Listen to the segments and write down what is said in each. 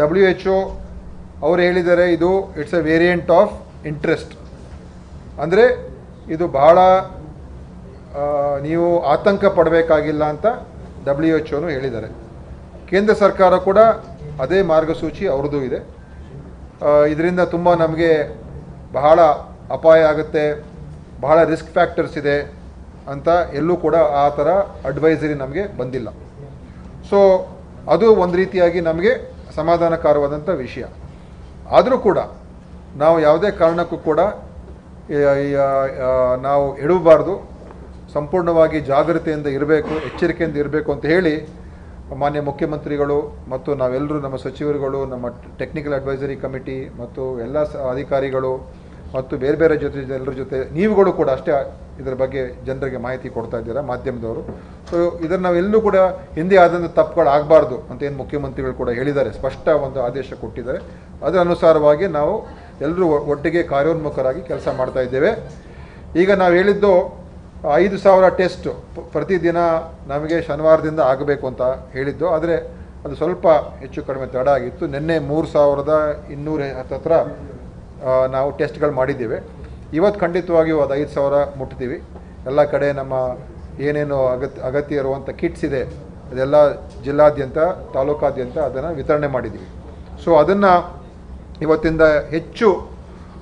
W H ಒ ಅವ್ರು ಹೇಳಿದ್ದಾರೆ, ಇದು it's a variant of interest ಅಂದರೆ ಇದು ಬಹಳ ನೀವು ಆತಂಕ ಪಡಬೇಕಾಗಿಲ್ಲ ಅಂತ ಡಬ್ಲ್ಯೂ ಎಚ್ ಒನು ಹೇಳಿದ್ದಾರೆ. ಕೇಂದ್ರ ಸರ್ಕಾರ ಕೂಡ ಅದೇ ಮಾರ್ಗಸೂಚಿ ಅವ್ರದ್ದು ಇದೆ. ಇದರಿಂದ ತುಂಬ ನಮಗೆ ಬಹಳ ಅಪಾಯ ಆಗುತ್ತೆ, ಬಹಳ ರಿಸ್ಕ್ ಫ್ಯಾಕ್ಟರ್ಸ್ ಇದೆ ಅಂತ ಎಲ್ಲೂ ಕೂಡ ಆ ಥರ ಅಡ್ವೈಸರಿ ನಮಗೆ ಬಂದಿಲ್ಲ. ಸೊ ಅದು ಒಂದು ರೀತಿಯಾಗಿ ನಮಗೆ ಸಮಾಧಾನಕರವಾದಂಥ ವಿಷಯ. ಆದರೂ ಕೂಡ ನಾವು ಯಾವುದೇ ಕಾರಣಕ್ಕೂ ಕೂಡ ನಾವು ಎಡವಬಾರ್ದು ಸಂಪೂರ್ಣವಾಗಿ ಜಾಗ್ರತೆಯಿಂದ ಇರಬೇಕು, ಎಚ್ಚರಿಕೆಯಿಂದ ಇರಬೇಕು ಅಂತ ಹೇಳಿ ಮಾನ್ಯ ಮುಖ್ಯಮಂತ್ರಿಗಳು ಮತ್ತು ನಾವೆಲ್ಲರೂ ನಮ್ಮ ಸಚಿವರುಗಳು, ನಮ್ಮ ಟೆಕ್ನಿಕಲ್ ಅಡ್ವೈಸರಿ ಕಮಿಟಿ ಮತ್ತು ಎಲ್ಲ ಅಧಿಕಾರಿಗಳು ಮತ್ತು ಬೇರೆ ಬೇರೆ ಜೊತೆ, ಎಲ್ಲರ ಜೊತೆ ನೀವುಗಳು ಕೂಡ ಅಷ್ಟೇ ಇದರ ಬಗ್ಗೆ ಜನರಿಗೆ ಮಾಹಿತಿ ಕೊಡ್ತಾ ಇದ್ದೀರಾ ಮಾಧ್ಯಮದವರು. ಸೊ ಇದನ್ನು ನಾವೆಲ್ಲೂ ಕೂಡ ಹಿಂದೆ ಆದಂಥ ತಪ್ಪುಗಳು ಆಗಬಾರ್ದು ಅಂತ ಏನು ಮುಖ್ಯಮಂತ್ರಿಗಳು ಕೂಡ ಹೇಳಿದ್ದಾರೆ, ಸ್ಪಷ್ಟ ಒಂದು ಆದೇಶ ಕೊಟ್ಟಿದ್ದಾರೆ. ಅದರ ಅನುಸಾರವಾಗಿ ನಾವು ಎಲ್ಲರೂ ಒಟ್ಟಿಗೆ ಕಾರ್ಯೋನ್ಮುಖರಾಗಿ ಕೆಲಸ ಮಾಡ್ತಾ ಇದ್ದೇವೆ. ಈಗ ನಾವು ಹೇಳಿದ್ದು ಐದು ಸಾವಿರ ಟೆಸ್ಟ್ ಪ್ರತಿದಿನ ನಮಗೆ ಶನಿವಾರದಿಂದ ಆಗಬೇಕು ಅಂತ ಹೇಳಿದ್ದು. ಆದರೆ ಅದು ಸ್ವಲ್ಪ ಹೆಚ್ಚು ಕಡಿಮೆ ತಡ ಆಗಿತ್ತು. ನಿನ್ನೆ ಮೂರು ಸಾವಿರದ ಇನ್ನೂರ ಹತ್ತತ್ರ ನಾವು ಟೆಸ್ಟ್ಗಳು ಮಾಡಿದ್ದೇವೆ. ಇವತ್ತು ಖಂಡಿತವಾಗಿಯೂ ಅದು ಐದು ಸಾವಿರ ಮುಟ್ತೀವಿ. ಎಲ್ಲ ಕಡೆ ನಮ್ಮ ಏನೇನು ಅಗತ್ಯ ಅಗತ್ಯ ಇರುವಂಥ ಕಿಟ್ಸ್ ಇದೆ. ಅದೆಲ್ಲ ಜಿಲ್ಲಾದ್ಯಂತ, ತಾಲೂಕಾದ್ಯಂತ ಅದನ್ನು ವಿತರಣೆ ಮಾಡಿದ್ದೀವಿ ಸೊ ಅದನ್ನು ಇವತ್ತಿಂದ ಹೆಚ್ಚು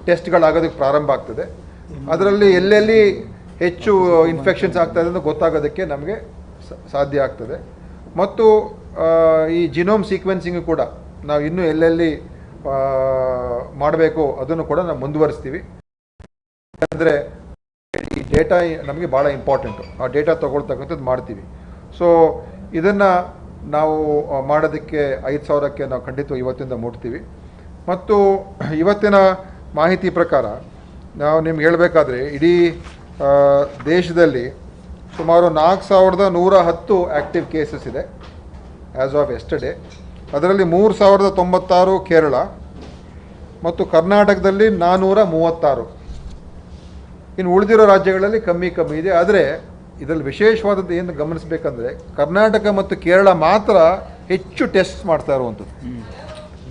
ಟೆಸ್ಟ್ಗಳಾಗೋದಕ್ಕೆ ಪ್ರಾರಂಭ ಆಗ್ತದೆ. ಅದರಲ್ಲಿ ಎಲ್ಲೆಲ್ಲಿ ಹೆಚ್ಚು ಇನ್ಫೆಕ್ಷನ್ಸ್ ಆಗ್ತಾಯಿದೆ ಅಂತ ಗೊತ್ತಾಗೋದಕ್ಕೆ ನಮಗೆ ಸಾಧ್ಯ ಆಗ್ತದೆ. ಮತ್ತು ಈ ಜಿನೋಮ್ ಸೀಕ್ವೆನ್ಸಿಂಗು ಕೂಡ ನಾವು ಇನ್ನೂ ಎಲ್ಲೆಲ್ಲಿ ಮಾಡಬೇಕು ಅದನ್ನು ಕೂಡ ನಾವು ಮುಂದುವರಿಸ್ತೀವಿ. ಅಂದರೆ ಈ ಡೇಟಾ ನಮಗೆ ಭಾಳ ಇಂಪಾರ್ಟೆಂಟು ಆ ಡೇಟಾ ತೊಗೊಳ್ತಕ್ಕಂಥದ್ದು ಮಾಡ್ತೀವಿ. ಸೊ ಇದನ್ನು ನಾವು ಮಾಡೋದಕ್ಕೆ ಐದು ಸಾವಿರಕ್ಕೆ ನಾವು ಖಂಡಿತ ಇವತ್ತಿಂದ ಮುಟ್ತೀವಿ. ಮತ್ತು ಇವತ್ತಿನ ಮಾಹಿತಿ ಪ್ರಕಾರ, ನಾವು ನಿಮ್ಗೆ ಹೇಳಬೇಕಾದ್ರೆ, ಇಡೀ ದೇಶದಲ್ಲಿ ಸುಮಾರು ನಾಲ್ಕು ಸಾವಿರದ ನೂರ ಹತ್ತು ಆ್ಯಕ್ಟಿವ್ ಕೇಸಸ್ ಇದೆ ಆ್ಯಸ್ ಆಫ್ ಎಸ್ಟರ್ಡೇ ಅದರಲ್ಲಿ ಮೂರು ಸಾವಿರದ ತೊಂಬತ್ತಾರು ಕೇರಳ, ಮತ್ತು ಕರ್ನಾಟಕದಲ್ಲಿ ನಾನ್ನೂರ ಮೂವತ್ತಾರು. ಇನ್ನು ಉಳಿದಿರೋ ರಾಜ್ಯಗಳಲ್ಲಿ ಕಮ್ಮಿ ಕಮ್ಮಿ ಇದೆ. ಆದರೆ ಇದರಲ್ಲಿ ವಿಶೇಷವಾದದ್ದು ಏನು ಗಮನಿಸಬೇಕಂದ್ರೆ ಕರ್ನಾಟಕ ಮತ್ತು ಕೇರಳ ಮಾತ್ರ ಹೆಚ್ಚು ಟೆಸ್ಟ್ ಮಾಡ್ತಾ ಇರುವಂಥದ್ದು.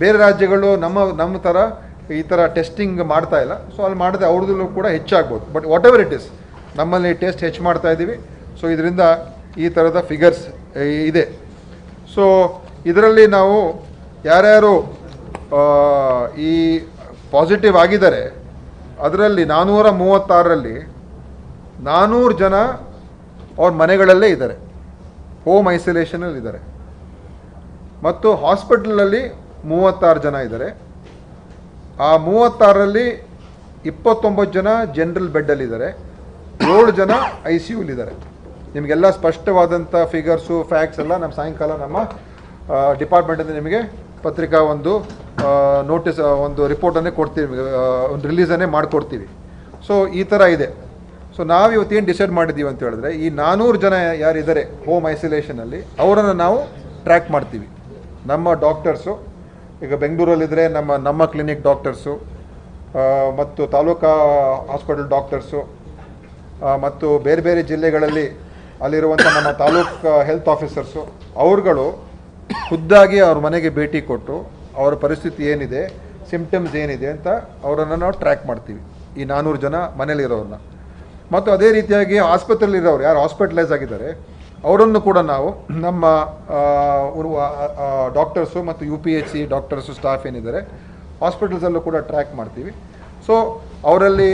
ಬೇರೆ ರಾಜ್ಯಗಳು ನಮ್ಮ ನಮ್ಮ ಥರ ಈ ಥರ ಟೆಸ್ಟಿಂಗ್ ಮಾಡ್ತಾ ಇಲ್ಲ. ಸೊ ಅಲ್ಲಿ ಮಾಡಿದ್ರೆ ಅವ್ರದ್ದು ಕೂಡ ಹೆಚ್ಚಾಗ್ಬೋದು. But whatever it is ನಮ್ಮಲ್ಲಿ ಟೆಸ್ಟ್ ಹೆಚ್ಚು ಮಾಡ್ತಾ ಇದ್ದೀವಿ. ಸೊ ಇದರಿಂದ ಈ ಥರದ ಫಿಗರ್ಸ್ ಇದೆ. ಸೊ ಇದರಲ್ಲಿ ನಾವು ಯಾರ್ಯಾರು ಈ ಪಾಸಿಟಿವ್ ಆಗಿದ್ದಾರೆ ಅದರಲ್ಲಿ ನಾನ್ನೂರ ಮೂವತ್ತಾರರಲ್ಲಿ ನಾನ್ನೂರು ಜನ ಅವ್ರ ಮನೆಗಳಲ್ಲೇ ಇದ್ದಾರೆ. ಹೋಮ್ ಐಸೋಲೇಷನಲ್ಲಿ ಇದ್ದಾರೆ. ಮತ್ತು ಹಾಸ್ಪಿಟಲಲ್ಲಿ ಮೂವತ್ತಾರು ಜನ ಇದ್ದಾರೆ. ಆ ಮೂವತ್ತಾರರಲ್ಲಿ ಇಪ್ಪತ್ತೊಂಬತ್ತು ಜನ ಜನರಲ್ ಬೆಡ್ಡಲ್ಲಿದ್ದಾರೆ ಏಳು ಜನ ಐ ಸಿ ಯುಲಿದ್ದಾರೆ ನಿಮಗೆಲ್ಲ ಸ್ಪಷ್ಟವಾದಂಥ ಫಿಗರ್ಸು ಫ್ಯಾಕ್ಟ್ಸ್ ಎಲ್ಲ ನಮ್ಮ ಸಾಯಂಕಾಲ ನಮ್ಮ ಡಿಪಾರ್ಟ್ಮೆಂಟಿಂದ ನಿಮಗೆ ಪತ್ರಿಕಾ ಒಂದು ನೋಟಿಸ್ ಒಂದು ರಿಪೋರ್ಟನ್ನೇ ಕೊಡ್ತೀವಿ ಒಂದು ರಿಲೀಸನ್ನೇ ಮಾಡಿಕೊಡ್ತೀವಿ. ಸೊ ಈ ಥರ ಇದೆ. ಸೊ ನಾವು ಇವತ್ತೇನು ಡಿಸೈಡ್ ಮಾಡಿದ್ದೀವಿ ಅಂತ ಹೇಳಿದ್ರೆ, ಈ ನಾನ್ನೂರು ಜನ ಯಾರಿದ್ದಾರೆ ಹೋಮ್ ಐಸೋಲೇಷನಲ್ಲಿ ಅವರನ್ನು ನಾವು ಟ್ರ್ಯಾಕ್ ಮಾಡ್ತೀವಿ. ನಮ್ಮ ಡಾಕ್ಟರ್ಸು ಈಗ ಬೆಂಗಳೂರಲ್ಲಿದ್ದರೆ ನಮ್ಮ ನಮ್ಮ ಕ್ಲಿನಿಕ್ ಡಾಕ್ಟರ್ಸು ಮತ್ತು ತಾಲೂಕಾ ಹಾಸ್ಪಿಟಲ್ ಡಾಕ್ಟರ್ಸು ಮತ್ತು ಬೇರೆ ಬೇರೆ ಜಿಲ್ಲೆಗಳಲ್ಲಿ ಅಲ್ಲಿರುವಂಥ ನಮ್ಮ ತಾಲೂಕು ಹೆಲ್ತ್ ಆಫೀಸರ್ಸು ಅವ್ರುಗಳು ಖುದ್ದಾಗಿ ಅವ್ರ ಮನೆಗೆ ಭೇಟಿ ಕೊಟ್ಟು ಅವರ ಪರಿಸ್ಥಿತಿ ಏನಿದೆ ಸಿಂಪ್ಟಮ್ಸ್ ಏನಿದೆ ಅಂತ ಅವರನ್ನು ನಾವು ಟ್ರ್ಯಾಕ್ ಮಾಡ್ತೀವಿ. ಈ ನಾನ್ನೂರು ಜನ ಮನೇಲಿರೋರನ್ನ ಮತ್ತು ಅದೇ ರೀತಿಯಾಗಿ ಆಸ್ಪತ್ರೆಯಲ್ಲಿರೋರು, ಯಾರು ಹಾಸ್ಪಿಟಲೈಸ್ ಆಗಿದ್ದಾರೆ, ಅವರನ್ನು ಕೂಡ ನಾವು ನಮ್ಮ ಡಾಕ್ಟರ್ಸು ಮತ್ತು U P H C doctors staff ಏನಿದ್ದಾರೆ ಹಾಸ್ಪಿಟಲ್ಸಲ್ಲೂ ಕೂಡ ಟ್ರ್ಯಾಕ್ ಮಾಡ್ತೀವಿ. ಸೊ ಅವರಲ್ಲಿ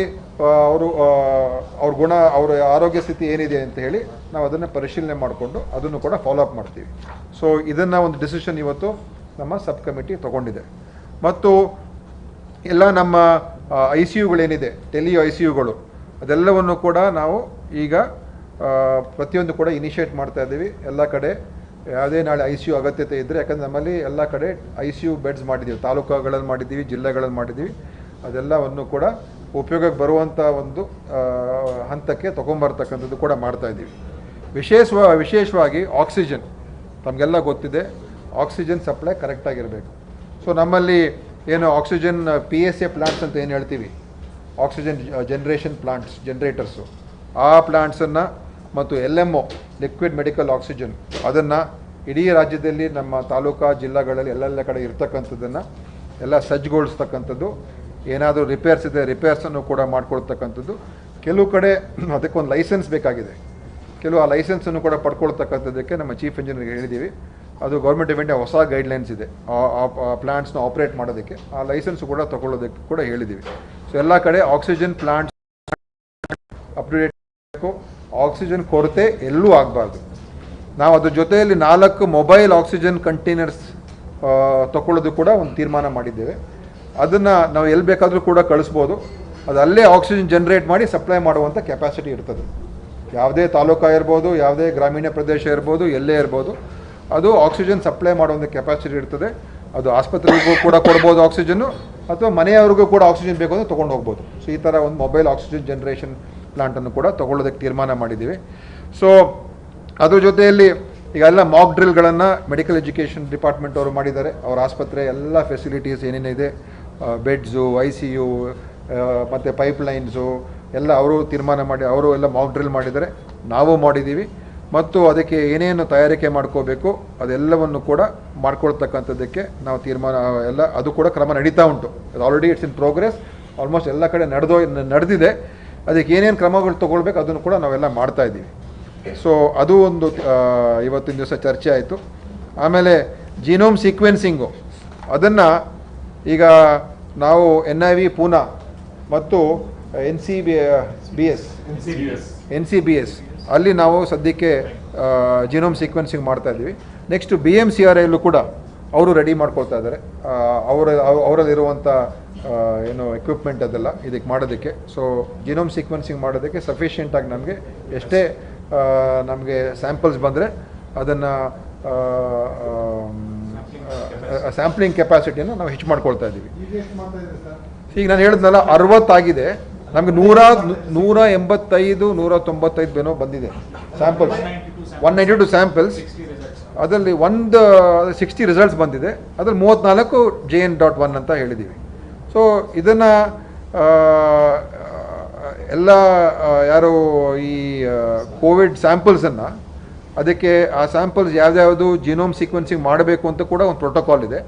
ಅವರು ಅವ್ರ ಗುಣ, ಅವರ ಆರೋಗ್ಯ ಸ್ಥಿತಿ ಏನಿದೆ ಅಂತ ಹೇಳಿ ನಾವು ಅದನ್ನು ಪರಿಶೀಲನೆ ಮಾಡಿಕೊಂಡು ಅದನ್ನು ಕೂಡ ಫಾಲೋ ಅಪ್ ಮಾಡ್ತೀವಿ. ಸೊ ಇದನ್ನು ಒಂದು ಡಿಸಿಷನ್ ಇವತ್ತು ನಮ್ಮ ಸಬ್ ಕಮಿಟಿ ತಗೊಂಡಿದೆ. ಮತ್ತು ಎಲ್ಲ ನಮ್ಮ ಐ ಸಿ ಯುಗಳೇನಿದೆ ಟೆಲಿ ಐ ಸಿ ಯುಗಳು ಅದೆಲ್ಲವನ್ನು ಕೂಡ ನಾವು ಈಗ ಪ್ರತಿಯೊಂದು ಕೂಡ ಇನಿಷಿಯೇಟ್ ಮಾಡ್ತಾ ಇದ್ದೀವಿ. ಎಲ್ಲ ಕಡೆ ಯಾವುದೇ ನಾಳೆ ಐ ಸಿ ಯು ಅಗತ್ಯತೆ ಇದ್ದರೆ ಯಾಕಂದರೆ ನಮ್ಮಲ್ಲಿ ಎಲ್ಲ ಕಡೆ ಐ ಸಿ ಯು ಬೆಡ್ಸ್ ಮಾಡಿದ್ದೀವಿ. ತಾಲೂಕುಗಳಲ್ಲಿ ಮಾಡಿದ್ದೀವಿ, ಜಿಲ್ಲೆಗಳಲ್ಲಿ ಮಾಡಿದ್ದೀವಿ. ಅದೆಲ್ಲವನ್ನು ಕೂಡ ಉಪಯೋಗಕ್ಕೆ ಬರುವಂಥ ಒಂದು ಹಂತಕ್ಕೆ ತೊಗೊಂಬರ್ತಕ್ಕಂಥದ್ದು ಕೂಡ ಮಾಡ್ತಾ ಇದ್ದೀವಿ. ವಿಶೇಷವ, ವಿಶೇಷವಾಗಿ ಆಕ್ಸಿಜನ್. ತಮಗೆಲ್ಲ ಗೊತ್ತಿದೆ, ಆಕ್ಸಿಜನ್ ಸಪ್ಲೈ ಕರೆಕ್ಟಾಗಿರಬೇಕು ಸೊ, ನಮ್ಮಲ್ಲಿ ಏನು oxygen, P S A plants ಅಂತ ಏನು ಹೇಳ್ತೀವಿ? Oxygen generation plants, generators. ಆ ಪ್ಲಾಂಟ್ಸನ್ನು ಮತ್ತು L M O, liquid medical oxygen, ಅದನ್ನು ಇಡೀ ರಾಜ್ಯದಲ್ಲಿ ನಮ್ಮ ತಾಲೂಕಾ ಜಿಲ್ಲೆಗಳಲ್ಲಿ ಎಲ್ಲೆಲ್ಲ ಕಡೆ ಇರ್ತಕ್ಕಂಥದ್ದನ್ನು ಎಲ್ಲ ಸಜ್ಜುಗೊಳಿಸ್ತಕ್ಕಂಥದ್ದು ಏನಾದರೂ ರಿಪೇರ್ಸ್ ಇದೆ ರಿಪೇರ್ಸನ್ನು ಕೂಡ ಮಾಡ್ಕೊಳ್ತಕ್ಕಂಥದ್ದು. ಕೆಲವು ಕಡೆ ಅದಕ್ಕೊಂದು ಲೈಸೆನ್ಸ್ ಬೇಕಾಗಿದೆ. ಕೆಲವು ಆ ಲೈಸೆನ್ಸನ್ನು ಕೂಡ ಪಡ್ಕೊಳ್ತಕ್ಕಂಥದ್ದಕ್ಕೆ ನಮ್ಮ ಚೀಫ್ ಇಂಜಿನಿಯರ್ಗೆ ಹೇಳಿದ್ದೀವಿ. ಅದು ಗೌರ್ಮೆಂಟ್ ಇವೆಂಟ್ ಹೊಸ ಗೈಡ್ಲೈನ್ಸ್ ಇದೆ. ಆ ಪ್ಲಾಂಟ್ಸ್ನ ಆಪ್ರೇಟ್ ಮಾಡೋದಕ್ಕೆ. ಆ ಲೈಸೆನ್ಸ್ ಕೂಡ ತಗೊಳ್ಳೋದಕ್ಕೆ ಕೂಡ ಹೇಳಿದ್ದೀವಿ. ಸೊ ಎಲ್ಲ ಕಡೆ ಆಕ್ಸಿಜನ್ ಪ್ಲಾಂಟ್ಸ್ ಅಪ್ಡೇಟ್ ಬೇಕು ಆಕ್ಸಿಜನ್ ಕೊರತೆ ಎಲ್ಲೂ ಆಗಬಾರ್ದು. ನಾವು ಅದ್ರ ಜೊತೆಯಲ್ಲಿ ನಾಲ್ಕು ಮೊಬೈಲ್ ಆಕ್ಸಿಜನ್ ಕಂಟೈನರ್ಸ್ ತಗೊಳ್ಳೋದು ಕೂಡ ಒಂದು ತೀರ್ಮಾನ ಮಾಡಿದ್ದೇವೆ. ಅದನ್ನು ನಾವು ಎಲ್ಲಿ ಬೇಕಾದರೂ ಕೂಡ ಕಳಿಸ್ಬೋದು. ಅದು ಅಲ್ಲೇ ಆಕ್ಸಿಜನ್ ಜನ್ರೇಟ್ ಮಾಡಿ ಸಪ್ಲೈ ಮಾಡುವಂಥ ಕೆಪಾಸಿಟಿ ಇರ್ತದೆ. ಯಾವುದೇ ತಾಲೂಕಾ ಇರ್ಬೋದು, ಯಾವುದೇ ಗ್ರಾಮೀಣ ಪ್ರದೇಶ ಇರ್ಬೋದು, ಎಲ್ಲೇ ಇರ್ಬೋದು, ಅದು ಆಕ್ಸಿಜನ್ ಸಪ್ಲೈ ಮಾಡುವಂಥ ಕೆಪಾಸಿಟಿ ಇರ್ತದೆ. ಅದು ಆಸ್ಪತ್ರೆಗೂ ಕೂಡ ಕೊಡ್ಬೋದು ಆಕ್ಸಿಜನ್ನು ಅಥವಾ ಮನೆಯವ್ರಿಗೂ ಕೂಡ ಆಕ್ಸಿಜನ್ ಬೇಕು ಅಂದರೆ ತೊಗೊಂಡು ಹೋಗ್ಬೋದು. ಸೊ ಈ ಥರ ಒಂದು ಮೊಬೈಲ್ ಆಕ್ಸಿಜನ್ ಜನ್ರೇಷನ್ ಪ್ಲಾಂಟನ್ನು ಕೂಡ ತೊಗೊಳ್ಳೋದಕ್ಕೆ ತೀರ್ಮಾನ ಮಾಡಿದ್ದೀವಿ. ಸೊ ಅದ್ರ ಜೊತೆಯಲ್ಲಿ ಈಗ ಎಲ್ಲ ಮಾಕ್ ಡ್ರಿಲ್ಗಳನ್ನು ಮೆಡಿಕಲ್ ಎಜುಕೇಷನ್ ಡಿಪಾರ್ಟ್ಮೆಂಟ್ ಅವರು ಮಾಡಿದ್ದಾರೆ. ಅವ್ರ ಆಸ್ಪತ್ರೆ ಎಲ್ಲ ಫೆಸಿಲಿಟೀಸ್ ಏನೇನಿದೆ ಬೆಡ್ಸು ಐ ಸಿ ಯು ಮತ್ತು ಪೈಪ್ಲೈನ್ಸು ಎಲ್ಲ ಅವರು ತೀರ್ಮಾನ ಮಾಡಿ, ಅವರು ಎಲ್ಲ ಮಾಕ್ ಡ್ರಿಲ್ ಮಾಡಿದ್ದಾರೆ. ನಾವು ಮಾಡಿದ್ದೀವಿ. ಮತ್ತು ಅದಕ್ಕೆ ಏನೇನು ತಯಾರಿಕೆ ಮಾಡ್ಕೋಬೇಕು, ಅದೆಲ್ಲವನ್ನು ಕೂಡ ಮಾಡ್ಕೊಳ್ತಕ್ಕಂಥದ್ದಕ್ಕೆ ನಾವು ತೀರ್ಮಾನ ಎಲ್ಲ, ಅದು ಕೂಡ ಕ್ರಮ ನಡೀತಾ ಉಂಟು. ಅದು already it's in progress almost ಎಲ್ಲ ಕಡೆ ನಡೆದೋ, ನಡೆದಿದೆ. ಅದಕ್ಕೆ ಏನೇನು ಕ್ರಮಗಳು ತೊಗೊಳ್ಬೇಕು, ಅದನ್ನು ಕೂಡ ನಾವೆಲ್ಲ ಮಾಡ್ತಾ ಇದ್ದೀವಿ. ಸೊ ಅದು ಒಂದು ಇವತ್ತಿನ ದಿವಸ ಚರ್ಚೆ ಆಯಿತು. ಆಮೇಲೆ ಜೀನೋಮ್ ಸೀಕ್ವೆನ್ಸಿಂಗು ಅದನ್ನು ಈಗ ನಾವು ಎನ್ ಐ ವಿ ಪೂನಾ ಮತ್ತು N C B B S N C B S ಅಲ್ಲಿ ನಾವು ಸದ್ಯಕ್ಕೆ ಜಿನೋಮ್ ಸೀಕ್ವೆನ್ಸಿಂಗ್ ಮಾಡ್ತಾ ಇದ್ದೀವಿ. Next B M C R ಐಲ್ಲೂ ಕೂಡ ಅವರು ರೆಡಿ ಮಾಡ್ಕೊಳ್ತಾ ಇದ್ದಾರೆ. ಅವರ ಅವ್- ಅವರಲ್ಲಿರುವಂಥ ಏನು ಎಕ್ವಿಪ್ಮೆಂಟ್ ಅದೆಲ್ಲ ಇದಕ್ಕೆ ಮಾಡೋದಕ್ಕೆ. ಸೊ ಜಿನೋಮ್ ಸೀಕ್ವೆನ್ಸಿಂಗ್ ಮಾಡೋದಕ್ಕೆ ಸಫಿಷಿಯೆಂಟಾಗಿ ನಮಗೆ ಎಷ್ಟೇ ನಮಗೆ ಸ್ಯಾಂಪಲ್ಸ್ ಬಂದರೆ ಅದನ್ನು ಸ್ಯಾಂಪ್ಲಿಂಗ್ ಕೆಪಾಸಿಟಿಯನ್ನು ನಾವು ಹೆಚ್ಚು ಮಾಡ್ಕೊಳ್ತಾ ಇದ್ದೀವಿ. ಈಗ ನಾನು ಹೇಳಿದ್ನಲ್ಲ ಅರವತ್ತಾಗಿದೆ. ನಮಗೆ ನೂರ ನೂರ ಎಂಬತ್ತೈದು ನೂರ ತೊಂಬತ್ತೈದು ಏನೋ ಬಂದಿದೆ samples one ninety two samples ಅದರಲ್ಲಿ ಒಂದು ಸಿಕ್ಸ್ಟಿ ರಿಸಲ್ಟ್ಸ್ ಬಂದಿದೆ. ಅದರಲ್ಲಿ ಮೂವತ್ತ್ನಾಲ್ಕು ಜೆ ಎನ್ ಡಾಟ್ ಒನ್ ಅಂತ ಹೇಳಿದ್ದೀವಿ ಸೊ ಇದನ್ನು ಎಲ್ಲ ಯಾರು ಈ ಕೋವಿಡ್ ಸ್ಯಾಂಪಲ್ಸನ್ನು ಅದಕ್ಕೆ ಆ ಸ್ಯಾಂಪಲ್ಸ್ ಯಾವ್ದ್ಯಾವುದು ಜಿನೋಮ್ ಸೀಕ್ವೆನ್ಸಿಂಗ್ ಮಾಡಬೇಕು ಅಂತ ಕೂಡ ಒಂದು ಪ್ರೋಟೋಕಾಲ್ ಇದೆ.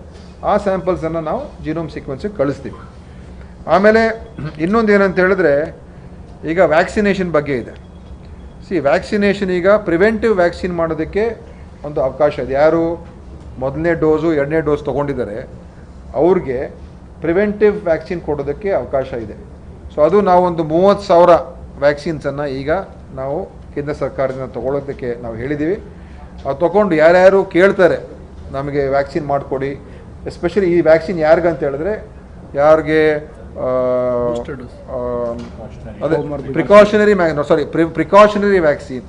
ಆ ಸ್ಯಾಂಪಲ್ಸನ್ನು ನಾವು ಜಿನೋಮ್ ಸೀಕ್ವೆನ್ಸಿಗೆ ಕಳಿಸ್ತೀವಿ. ಆಮೇಲೆ ಇನ್ನೊಂದು ಏನಂತ ಹೇಳಿದ್ರೆ, ಈಗ ವ್ಯಾಕ್ಸಿನೇಷನ್ ಬಗ್ಗೆ ಇದೆ. ಸಿ ವ್ಯಾಕ್ಸಿನೇಷನ್ ಈಗ ಪ್ರಿವೆಂಟಿವ್ ವ್ಯಾಕ್ಸಿನ್ ಮಾಡೋದಕ್ಕೆ ಒಂದು ಅವಕಾಶ ಇದೆ. ಯಾರು ಮೊದಲನೇ ಡೋಸು ಎರಡನೇ ಡೋಸ್ ತೊಗೊಂಡಿದ್ದಾರೆ, ಅವ್ರಿಗೆ ಪ್ರಿವೆಂಟಿವ್ ವ್ಯಾಕ್ಸಿನ್ ಕೊಡೋದಕ್ಕೆ ಅವಕಾಶ ಇದೆ. ಸೊ ಅದು ನಾವೊಂದು ಮೂವತ್ತು ಸಾವಿರ ವ್ಯಾಕ್ಸಿನ್ಸನ್ನು ಈಗ ನಾವು ಕೇಂದ್ರ ಸರ್ಕಾರದಿಂದ ತೊಗೊಳೋದಕ್ಕೆ ನಾವು ಹೇಳಿದ್ದೀವಿ. ಅದು ತೊಗೊಂಡು ಯಾರ್ಯಾರು ಕೇಳ್ತಾರೆ ನಮಗೆ ವ್ಯಾಕ್ಸಿನ್ ಮಾಡಿಕೊಡಿ. ಎಸ್ಪೆಷಲಿ ಈ ವ್ಯಾಕ್ಸಿನ್ ಯಾರಿಗಂತ ಹೇಳಿದ್ರೆ ಯಾರಿಗೆ ಅದೇ ಪ್ರಿಕಾಷನರಿ ಸಾರಿ ಪ್ರಿಕಾಷನರಿ ವ್ಯಾಕ್ಸಿನ್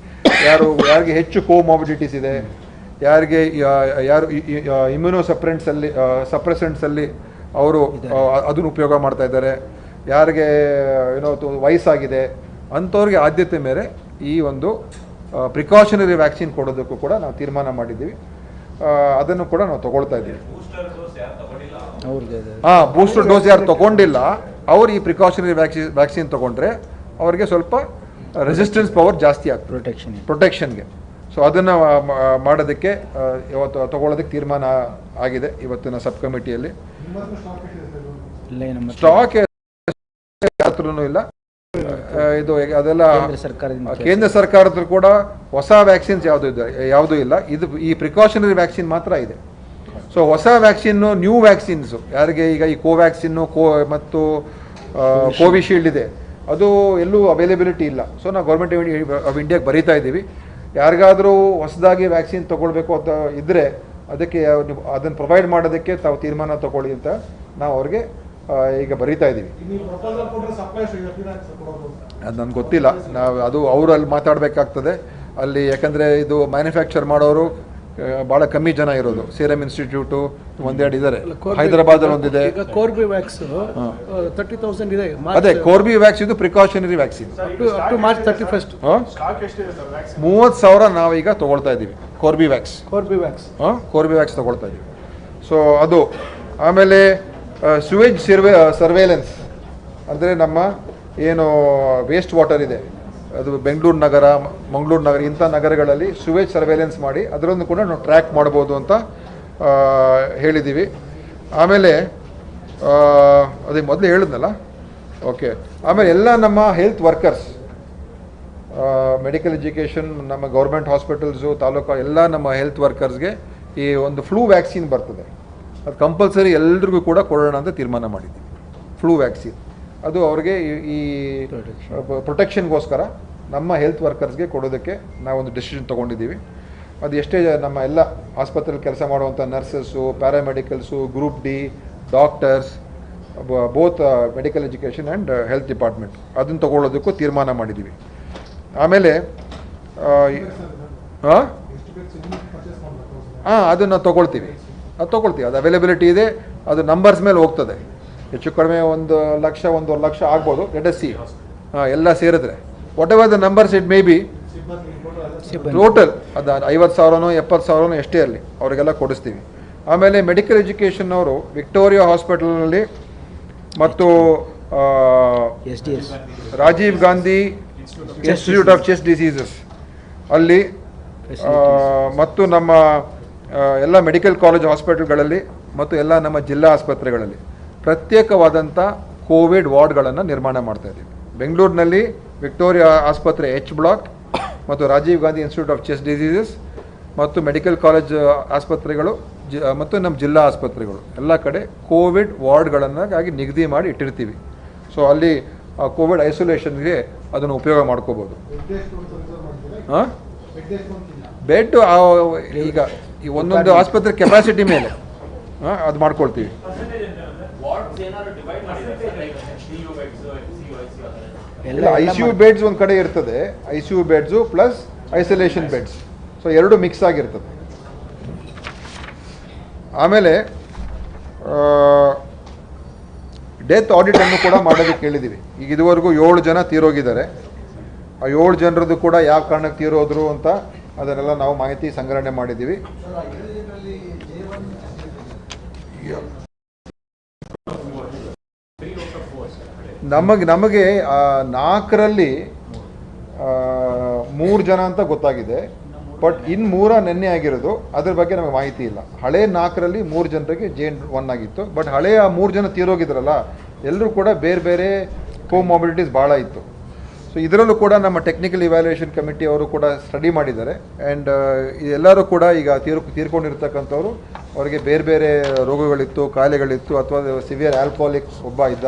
ಯಾರು ಯಾರಿಗೆ ಹೆಚ್ಚು ಕೋಮಾಬಿಡಿಟೀಸ್ ಇದೆ ಯಾರಿಗೆ ಯಾರು ಇಮ್ಯುನೋ ಸಪ್ರೆಂಟ್ಸಲ್ಲಿ ಸಪ್ರೆಸೆಂಟ್ಸಲ್ಲಿ ಅವರು ಅದನ್ನು ಉಪಯೋಗ ಮಾಡ್ತಾ ಇದ್ದಾರೆ. ಯಾರಿಗೆ ಏನೋ ವಯಸ್ಸಾಗಿದೆ ಅಂಥವ್ರಿಗೆ ಆದ್ಯತೆ ಮೇರೆ ಈ ಒಂದು ಪ್ರಿಕಾಷನರಿ ವ್ಯಾಕ್ಸಿನ್ ಕೊಡೋದಕ್ಕೂ ಕೂಡ ನಾವು ತೀರ್ಮಾನ ಮಾಡಿದ್ದೀವಿ. ಅದನ್ನು ಕೂಡ ನಾವು ತಗೊಳ್ತಾ ಇದ್ದೀವಿ. ಅವ್ರಿಗೆ ಹಾಂ ಬೂಸ್ಟರ್ ಡೋಸ್ ಯಾರು ತಗೊಂಡಿಲ್ಲ ಅವ್ರು ಈ ಪ್ರಿಕಾಷನರಿ ವ್ಯಾಕ್ಸಿನ್ ವ್ಯಾಕ್ಸಿನ್ ತಗೊಂಡ್ರೆ ಅವರಿಗೆ ಸ್ವಲ್ಪ ರೆಸಿಸ್ಟೆನ್ಸ್ ಪವರ್ ಜಾಸ್ತಿ ಆಗ್ತದೆ. ಪ್ರೊಟೆಕ್ಷನ್ ಪ್ರೊಟೆಕ್ಷನ್ಗೆ ಸೊ ಅದನ್ನು ಮಾಡೋದಕ್ಕೆ ಇವತ್ತು ತಗೊಳ್ಳೋದಕ್ಕೆ ತೀರ್ಮಾನ ಆಗಿದೆ ಇವತ್ತಿನ ಸಬ್ ಕಮಿಟಿಯಲ್ಲಿ ಇಲ್ಲೇ ನಮ್ಮ ಹತ್ರ ಸ್ಟಾಕ್ ಯಾತ್ರೂ ಇಲ್ಲ. ಇದು ಅದೆಲ್ಲ ಕೇಂದ್ರ ಸರ್ಕಾರದ ಕೂಡ ಹೊಸ ವ್ಯಾಕ್ಸಿನ್ಸ್ ಯಾವುದು ಇದೆ ಯಾವುದೂ ಇಲ್ಲ. ಇದು ಈ ಪ್ರಿಕಾಷನರಿ ವ್ಯಾಕ್ಸಿನ್ ಮಾತ್ರ ಇದೆ. ಸೊ ಹೊಸ ವ್ಯಾಕ್ಸಿನ್ನು ನ್ಯೂ ವ್ಯಾಕ್ಸಿನ್ಸು ಯಾರಿಗೆ ಈಗ ಈ ಕೋವ್ಯಾಕ್ಸಿನ್ನು ಕೋ ಮತ್ತು ಕೋವಿಶೀಲ್ಡ್ ಇದೆ. ಅದು ಎಲ್ಲೂ ಅವೈಲೇಬಿಲಿಟಿ ಇಲ್ಲ. ಸೊ ನಾವು ಗೌರ್ಮೆಂಟ್ ಆಫ್ ಇಂಡಿಯಾಗೆ ಬರೀತಾ ಇದ್ದೀವಿ. ಯಾರಿಗಾದರೂ ಹೊಸದಾಗಿ ವ್ಯಾಕ್ಸಿನ್ ತೊಗೊಳ್ಬೇಕು ಅಂತ ಇದ್ದರೆ ಅದಕ್ಕೆ ಅದನ್ನು ಪ್ರೊವೈಡ್ ಮಾಡೋದಕ್ಕೆ ತಾವು ತೀರ್ಮಾನ ತಗೊಳ್ಳಿ ಅಂತ ನಾವು ಅವ್ರಿಗೆ ಈಗ ಬರೀತಾ ಇದ್ದೀವಿ. ಅದು ನನಗೆ ಗೊತ್ತಿಲ್ಲ. ನಾವು ಅದು ಅವರು ಅಲ್ಲಿ ಮಾತಾಡಬೇಕಾಗ್ತದೆ. ಅಲ್ಲಿ ಯಾಕಂದರೆ ಇದು ಮ್ಯಾನುಫ್ಯಾಕ್ಚರ್ ಮಾಡೋರು ಭಾಳ ಕಮ್ಮಿ ಜನ ಇರೋದು. ಸೀರಮ್ ಇನ್ಸ್ಟಿಟ್ಯೂಟು ಒಂದೆರಡು ಇದ್ದಾರೆ ಹೈದರಾಬಾದಲ್ಲಿ ಒಂದಿದೆ. ಈಗ ಕೋರ್ಬಿವ್ಯಾಕ್ಸ್ ತರ್ಟಿ ತೌಸಂಡ್ ಇದೆ. ಅದೇ ಕೋರ್ಬಿ ವ್ಯಾಕ್ಸ್ ಇದು precautionary vaccine to March thirty first ಮೂವತ್ತು ಸಾವಿರ ನಾವೀಗ ತಗೊಳ್ತಾ ಇದ್ದೀವಿ ಕೋರ್ಬಿ ವ್ಯಾಕ್ಸ್ ಕೋರ್ಬಿ ವ್ಯಾಕ್ಸ್ ಹಾಂ ಕೋರ್ಬಿವ್ಯಾಕ್ಸ್ ತಗೊಳ್ತಾ ಇದ್ದೀವಿ. ಸೊ ಅದು ಆಮೇಲೆ ಸುವೇಜ್ ಸರ್ವೆ ಸರ್ವೇಲೆನ್ಸ್ ಅಂದರೆ ನಮ್ಮ ಏನು ವೇಸ್ಟ್ ವಾಟರ್ ಇದೆ. ಅದು ಬೆಂಗಳೂರು ನಗರ ಮಂಗಳೂರು ನಗರ, ಇಂಥ ನಗರಗಳಲ್ಲಿ ಸುವೇಜ್ ಸರ್ವೇಲೆನ್ಸ್ ಮಾಡಿ ಅದರನ್ನು ಕೂಡ ನಾವು ಟ್ರ್ಯಾಕ್ ಮಾಡ್ಬೋದು ಅಂತ ಹೇಳಿದ್ದೀವಿ ಆಮೇಲೆ ಅದೇ ಮೊದಲು ಹೇಳಿದ್ನಲ್ಲ? ಓಕೆ ಆಮೇಲೆ ಎಲ್ಲ ನಮ್ಮ ಹೆಲ್ತ್ ವರ್ಕರ್ಸ್ ಮೆಡಿಕಲ್ ಎಜುಕೇಷನ್ ನಮ್ಮ ಗೌರ್ಮೆಂಟ್ ಹಾಸ್ಪಿಟಲ್ಸು ತಾಲೂಕು ಎಲ್ಲ ನಮ್ಮ ಹೆಲ್ತ್ ವರ್ಕರ್ಸ್ಗೆ ಈ ಒಂದು ಫ್ಲೂ ವ್ಯಾಕ್ಸಿನ್ ಬರ್ತದೆ. ಅದು ಕಂಪಲ್ಸರಿ ಎಲ್ರಿಗೂ ಕೂಡ ಕೊಡೋಣ ಅಂತ ತೀರ್ಮಾನ ಮಾಡಿದ್ದೀವಿ. Flu vaccine. ಅದು ಅವ್ರಿಗೆ ಈ- ಪ್ರೊಟೆಕ್ಷನ್ಗೋಸ್ಕರ ನಮ್ಮ ಹೆಲ್ತ್ ವರ್ಕರ್ಸ್ಗೆ ಕೊಡೋದಕ್ಕೆ ನಾವೊಂದು ಡಿಸಿಷನ್ ತೊಗೊಂಡಿದ್ದೀವಿ. ಅದು ಎಷ್ಟೇ ನಮ್ಮ ಎಲ್ಲ ಆಸ್ಪತ್ರೆಯಲ್ಲಿ ಕೆಲಸ ಮಾಡುವಂಥ nurses paramedicals group D doctors both medical education and health department. ಅದನ್ನು ತಗೊಳ್ಳೋದಕ್ಕೂ ತೀರ್ಮಾನ ಮಾಡಿದ್ದೀವಿ. ಆಮೇಲೆ ಹಾಂ? ಹಾಂ ಅದನ್ನು ತೊಗೊಳ್ತೀವಿ. ಅದು ತೊಗೊಳ್ತೀವಿ. ಅದು ಅವೈಲೇಬಿಲಿಟಿ ಇದೆ ಅದು ನಂಬರ್ಸ್ ಮೇಲೆ ಹೋಗ್ತದೆ. ಹೆಚ್ಚು ಕಡಿಮೆ ಒಂದು ಲಕ್ಷ ಒಂದೂವರೆ ಲಕ್ಷ ಆಗ್ಬೋದು ಲೆಟ್ ಎಸ್ ಸಿ. ಹಾಂ ಎಲ್ಲ ಸೇರಿದ್ರೆ. Whatever the numbers it may be total ಅದು ಐವತ್ತು ಸಾವಿರನೋ ಎಪ್ಪತ್ತು ಸಾವಿರನೋ ಎಷ್ಟೇ ಇರಲಿ ಅವರಿಗೆಲ್ಲ ಕೊಡಿಸ್ತೀವಿ. ಆಮೇಲೆ ಮೆಡಿಕಲ್ ಎಜುಕೇಷನ್ ಅವರು ವಿಕ್ಟೋರಿಯಾ ಹಾಸ್ಪಿಟಲ್ನಲ್ಲಿ ಮತ್ತು Rajiv Gandhi institute of chest diseases ಅಲ್ಲಿ ಮತ್ತು ನಮ್ಮ ಎಲ್ಲ ಮೆಡಿಕಲ್ ಕಾಲೇಜ್ ಹಾಸ್ಪಿಟಲ್ಗಳಲ್ಲಿ ಮತ್ತು ಎಲ್ಲ ನಮ್ಮ ಜಿಲ್ಲಾ ಆಸ್ಪತ್ರೆಗಳಲ್ಲಿ ಪ್ರತ್ಯೇಕವಾದಂಥ ಕೋವಿಡ್ ವಾರ್ಡ್ಗಳನ್ನು ನಿರ್ಮಾಣ ಮಾಡ್ತಾ ಇದ್ದೀವಿ. ಬೆಂಗಳೂರಿನಲ್ಲಿ ವಿಕ್ಟೋರಿಯಾ ಆಸ್ಪತ್ರೆ ಎಚ್ ಬ್ಲಾಕ್ ಮತ್ತು Rajiv Gandhi institute of chest diseases ಮತ್ತು ಮೆಡಿಕಲ್ ಕಾಲೇಜ್ ಆಸ್ಪತ್ರೆಗಳು ಜಿ ಮತ್ತು ನಮ್ಮ ಜಿಲ್ಲಾ ಆಸ್ಪತ್ರೆಗಳು ಎಲ್ಲ ಕಡೆ ಕೋವಿಡ್ ವಾರ್ಡ್ಗಳನ್ನಾಗಿ ನಿಗದಿ ಮಾಡಿ ಇಟ್ಟಿರ್ತೀವಿ. ಸೊ ಅಲ್ಲಿ ಕೋವಿಡ್ ಐಸೋಲೇಷನ್ಗೆ ಅದನ್ನು ಉಪಯೋಗ ಮಾಡ್ಕೋಬೋದು. ಹಾಂ ಬೆಡ್ ಈಗ ಈ ಒಂದೊಂದು ಆಸ್ಪತ್ರೆ ಕೆಪಾಸಿಟಿ ಮೇಲೆ ಅದು ಮಾಡ್ಕೊಳ್ತೀವಿ. ಇಲ್ಲ ಐ ಸಿ ಯು ಬೆಡ್ಸ್ ಒಂದು ಕಡೆ ಇರ್ತದೆ. I C U beds plus isolation beds so ಎರಡು ಮಿಕ್ಸ್ ಆಗಿರ್ತದೆ. ಆಮೇಲೆ ಡೆತ್ ಆಡಿಟನ್ನು ಕೂಡ ಮಾಡೋದಕ್ಕೆ ಕೇಳಿದ್ದೀವಿ ಈಗ ಇದುವರೆಗೂ ಏಳು ಜನ ತೀರೋಗಿದ್ದಾರೆ. ಆ ಏಳು ಜನರದ್ದು ಕೂಡ ಯಾವ ಕಾರಣಕ್ಕೆ ತೀರೋದ್ರು ಅಂತ ಅದನ್ನೆಲ್ಲ ನಾವು ಮಾಹಿತಿ ಸಂಗ್ರಹಣೆ ಮಾಡಿದ್ದೀವಿ. ನಮಗೆ ನಮಗೆ ನಾಲ್ಕರಲ್ಲಿ ಮೂರು ಜನ ಅಂತ ಗೊತ್ತಾಗಿದೆ. ಬಟ್ ಇನ್ನು ಮೂರ ನೆನ್ನೆ ಆಗಿರೋದು. ಅದ್ರ ಬಗ್ಗೆ ನಮಗೆ ಮಾಹಿತಿ ಇಲ್ಲ. ಹಳೆ ನಾಲ್ಕರಲ್ಲಿ ಮೂರು ಜನರಿಗೆ ಜೆ ಒನ್ ಆಗಿತ್ತು. ಬಟ್ ಹಳೆಯ ಮೂರು ಜನ ತೀರೋಗಿದ್ರಲ್ಲ ಎಲ್ಲರೂ ಕೂಡ ಬೇರೆ ಬೇರೆ ಕೋಮೊಬಿಲಿಟೀಸ್ ಭಾಳ ಇತ್ತು. ಸೊ ಇದರಲ್ಲೂ ಕೂಡ ನಮ್ಮ ಟೆಕ್ನಿಕಲ್ ಇವ್ಯಾಲ್ಯೂಯೇಷನ್ ಕಮಿಟಿ ಅವರು ಕೂಡ ಸ್ಟಡಿ ಮಾಡಿದ್ದಾರೆ. ಆ್ಯಂಡ್ ಎಲ್ಲರೂ ಕೂಡ ಈಗ ತೀರ್, ತೀರ್ಕೊಂಡಿರ್ತಕ್ಕಂಥವ್ರು, ಅವರಿಗೆ ಬೇರೆ ಬೇರೆ ರೋಗಗಳಿತ್ತು, ಕಾಯಿಲೆಗಳಿತ್ತು, ಅಥವಾ ಸಿವಿಯರ್ ಆಲ್ಕೋಹಾಲಿಕ್ ಒಬ್ಬ ಇದ್ದ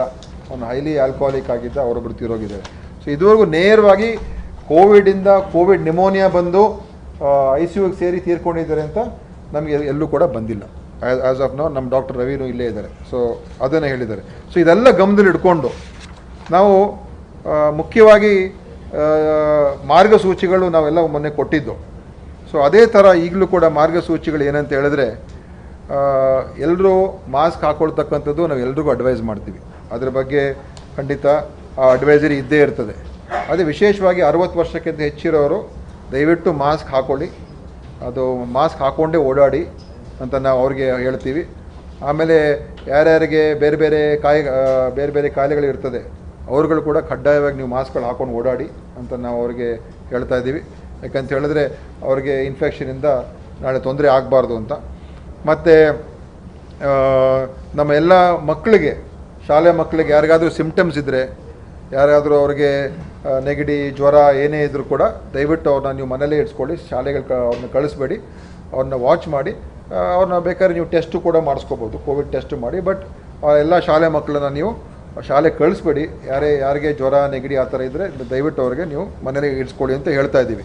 ಒಂದು ಹೈಲಿ ಆಲ್ಕೋಹಾಲಿಕ್ ಆಗಿದ್ದ ಅವರೊಬ್ಬರು ತೀರೋಗಿದ್ದಾರೆ. ಸೊ ಇದುವರೆಗೂ ನೇರವಾಗಿ ಕೋವಿಡಿಂದ ಕೋವಿಡ್ ನಿಮೋನಿಯಾ ಬಂದು ಐ ಸಿ ಯುಗೆ ಸೇರಿ ತೀರ್ಕೊಂಡಿದ್ದಾರೆ ಅಂತ ನಮಗೆ ಎಲ್ಲೂ ಕೂಡ ಬಂದಿಲ್ಲ. ಆ್ಯಸ್ ಆಫ್ ನೋ ನಮ್ಮ ಡಾಕ್ಟರ್ ರವಿನೂ ಇಲ್ಲೇ ಇದ್ದಾರೆ. ಸೊ ಅದನ್ನು ಹೇಳಿದ್ದಾರೆ. ಸೊ ಇದೆಲ್ಲ ಗಮನದಲ್ಲಿ ಇಟ್ಕೊಂಡು ನಾವು ಮುಖ್ಯವಾಗಿ ಮಾರ್ಗಸೂಚಿಗಳು ನಾವೆಲ್ಲ ಮೊನ್ನೆ ಕೊಟ್ಟಿದ್ದು. ಸೊ ಅದೇ ಥರ ಈಗಲೂ ಕೂಡ ಮಾರ್ಗಸೂಚಿಗಳು ಏನಂತ ಹೇಳಿದ್ರೆ ಎಲ್ಲರೂ ಮಾಸ್ಕ್ ಹಾಕೊಳ್ತಕ್ಕಂಥದ್ದು ನಾವು ಎಲ್ರಿಗೂ ಅಡ್ವೈಸ್ ಮಾಡ್ತೀವಿ. ಅದರ ಬಗ್ಗೆ ಖಂಡಿತ ಆ ಅಡ್ವೈಸರಿ ಇದ್ದೇ ಇರ್ತದೆ. ಅದೇ ವಿಶೇಷವಾಗಿ ಅರವತ್ತು ವರ್ಷಕ್ಕಿಂತ ಹೆಚ್ಚಿರೋರು ದಯವಿಟ್ಟು ಮಾಸ್ಕ್ ಹಾಕೊಳ್ಳಿ. ಅದು ಮಾಸ್ಕ್ ಹಾಕ್ಕೊಂಡೇ ಓಡಾಡಿ ಅಂತ ನಾವು ಅವ್ರಿಗೆ ಹೇಳ್ತೀವಿ. ಆಮೇಲೆ ಯಾರ್ಯಾರಿಗೆ ಬೇರೆ ಬೇರೆ ಕಾಯಿ ಬೇರೆ ಬೇರೆ ಕಾಯಿಲೆಗಳು ಇರ್ತದೆ ಅವ್ರುಗಳು ಕೂಡ ಕಡ್ಡಾಯವಾಗಿ ನೀವು ಮಾಸ್ಕ್ಗಳು ಹಾಕೊಂಡು ಓಡಾಡಿ ಅಂತ ನಾವು ಅವ್ರಿಗೆ ಹೇಳ್ತಾ ಇದ್ದೀವಿ. ಯಾಕಂತ ಹೇಳಿದ್ರೆ ಅವ್ರಿಗೆ ಇನ್ಫೆಕ್ಷನಿಂದ ನಾಳೆ ತೊಂದರೆ ಆಗಬಾರ್ದು ಅಂತ. ಮತ್ತು ನಮ್ಮ ಎಲ್ಲ ಮಕ್ಕಳಿಗೆ ಶಾಲೆ ಮಕ್ಕಳಿಗೆ ಯಾರಿಗಾದರೂ ಸಿಮ್ಟಮ್ಸ್ ಇದ್ದರೆ ಯಾರಾದರೂ ಅವ್ರಿಗೆ ನೆಗಡಿ, ಜ್ವರ ಏನೇ ಇದ್ದರೂ ಕೂಡ ದಯವಿಟ್ಟು ಅವ್ರನ್ನ ನೀವು ಮನೇಲೇ ಇಡ್ಸ್ಕೊಳ್ಳಿ ಶಾಲೆಗಳು ಅವ್ರನ್ನ ಕಳಿಸ್ಬೇಡಿ. ಅವ್ರನ್ನ ವಾಚ್ ಮಾಡಿ ಅವ್ರನ್ನ ಬೇಕಾದ್ರೆ ನೀವು ಟೆಸ್ಟು ಕೂಡ ಮಾಡಿಸ್ಕೋಬೋದು. ಕೋವಿಡ್ ಟೆಸ್ಟ್ ಮಾಡಿ ಬಟ್ ಎಲ್ಲ ಶಾಲೆ ಮಕ್ಕಳನ್ನ ನೀವು ಶಾಲೆ ಕಳಿಸ್ಬೇಡಿ. ಯಾರೇ, ಯಾರಿಗೆ ಜ್ವರ, ನೆಗಡಿ ಆ ಥರ ಇದ್ದರೆ ದಯವಿಟ್ಟು ಅವ್ರಿಗೆ ನೀವು ಮನೇಲಿ ಇಡ್ಸ್ಕೊಳ್ಳಿ ಅಂತ ಹೇಳ್ತಾ ಇದ್ದೀವಿ.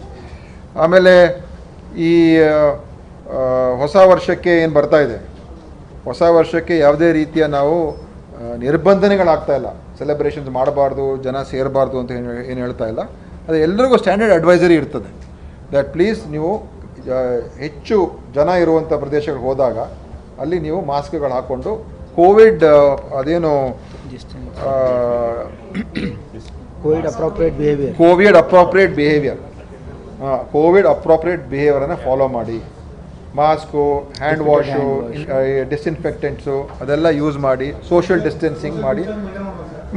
ಆಮೇಲೆ ಈ ಹೊಸ ವರ್ಷಕ್ಕೆ ಏನು ಬರ್ತಾ ಇದೆ? ಹೊಸ ವರ್ಷಕ್ಕೆ ಯಾವುದೇ ರೀತಿಯ ನಾವು ನಿರ್ಬಂಧನೆಗಳಾಗ್ತಾ ಇಲ್ಲ. ಸೆಲೆಬ್ರೇಷನ್ಸ್ ಮಾಡಬಾರ್ದು, ಜನ ಸೇರಬಾರ್ದು ಅಂತ ಏನು ಹೇಳ್ತಾ ಇಲ್ಲ. ಅದು ಎಲ್ರಿಗೂ ಸ್ಟ್ಯಾಂಡರ್ಡ್ ಅಡ್ವೈಸರಿ ಇರ್ತದೆ. ದಟ್ ಪ್ಲೀಸ್ ನೀವು ಹೆಚ್ಚು ಜನ ಇರುವಂಥ ಪ್ರದೇಶಗಳಿಗೆ ಹೋದಾಗ ಅಲ್ಲಿ ನೀವು ಮಾಸ್ಕ್ಗಳು ಹಾಕ್ಕೊಂಡು ಕೋವಿಡ್ ಅದೇನು Covid appropriate behaviour Covid appropriate behaviour Covid appropriate ಬಿಹೇವಿಯರನ್ನು follow ಮಾಡಿ. ಮಾಸ್ಕು ಹ್ಯಾಂಡ್ ವಾಶು ಡಿಸ್ಇನ್ಫೆಕ್ಟೆಂಟ್ಸು ಅದೆಲ್ಲ ಯೂಸ್ ಮಾಡಿ ಸೋಷಿಯಲ್ ಡಿಸ್ಟೆನ್ಸಿಂಗ್ ಮಾಡಿ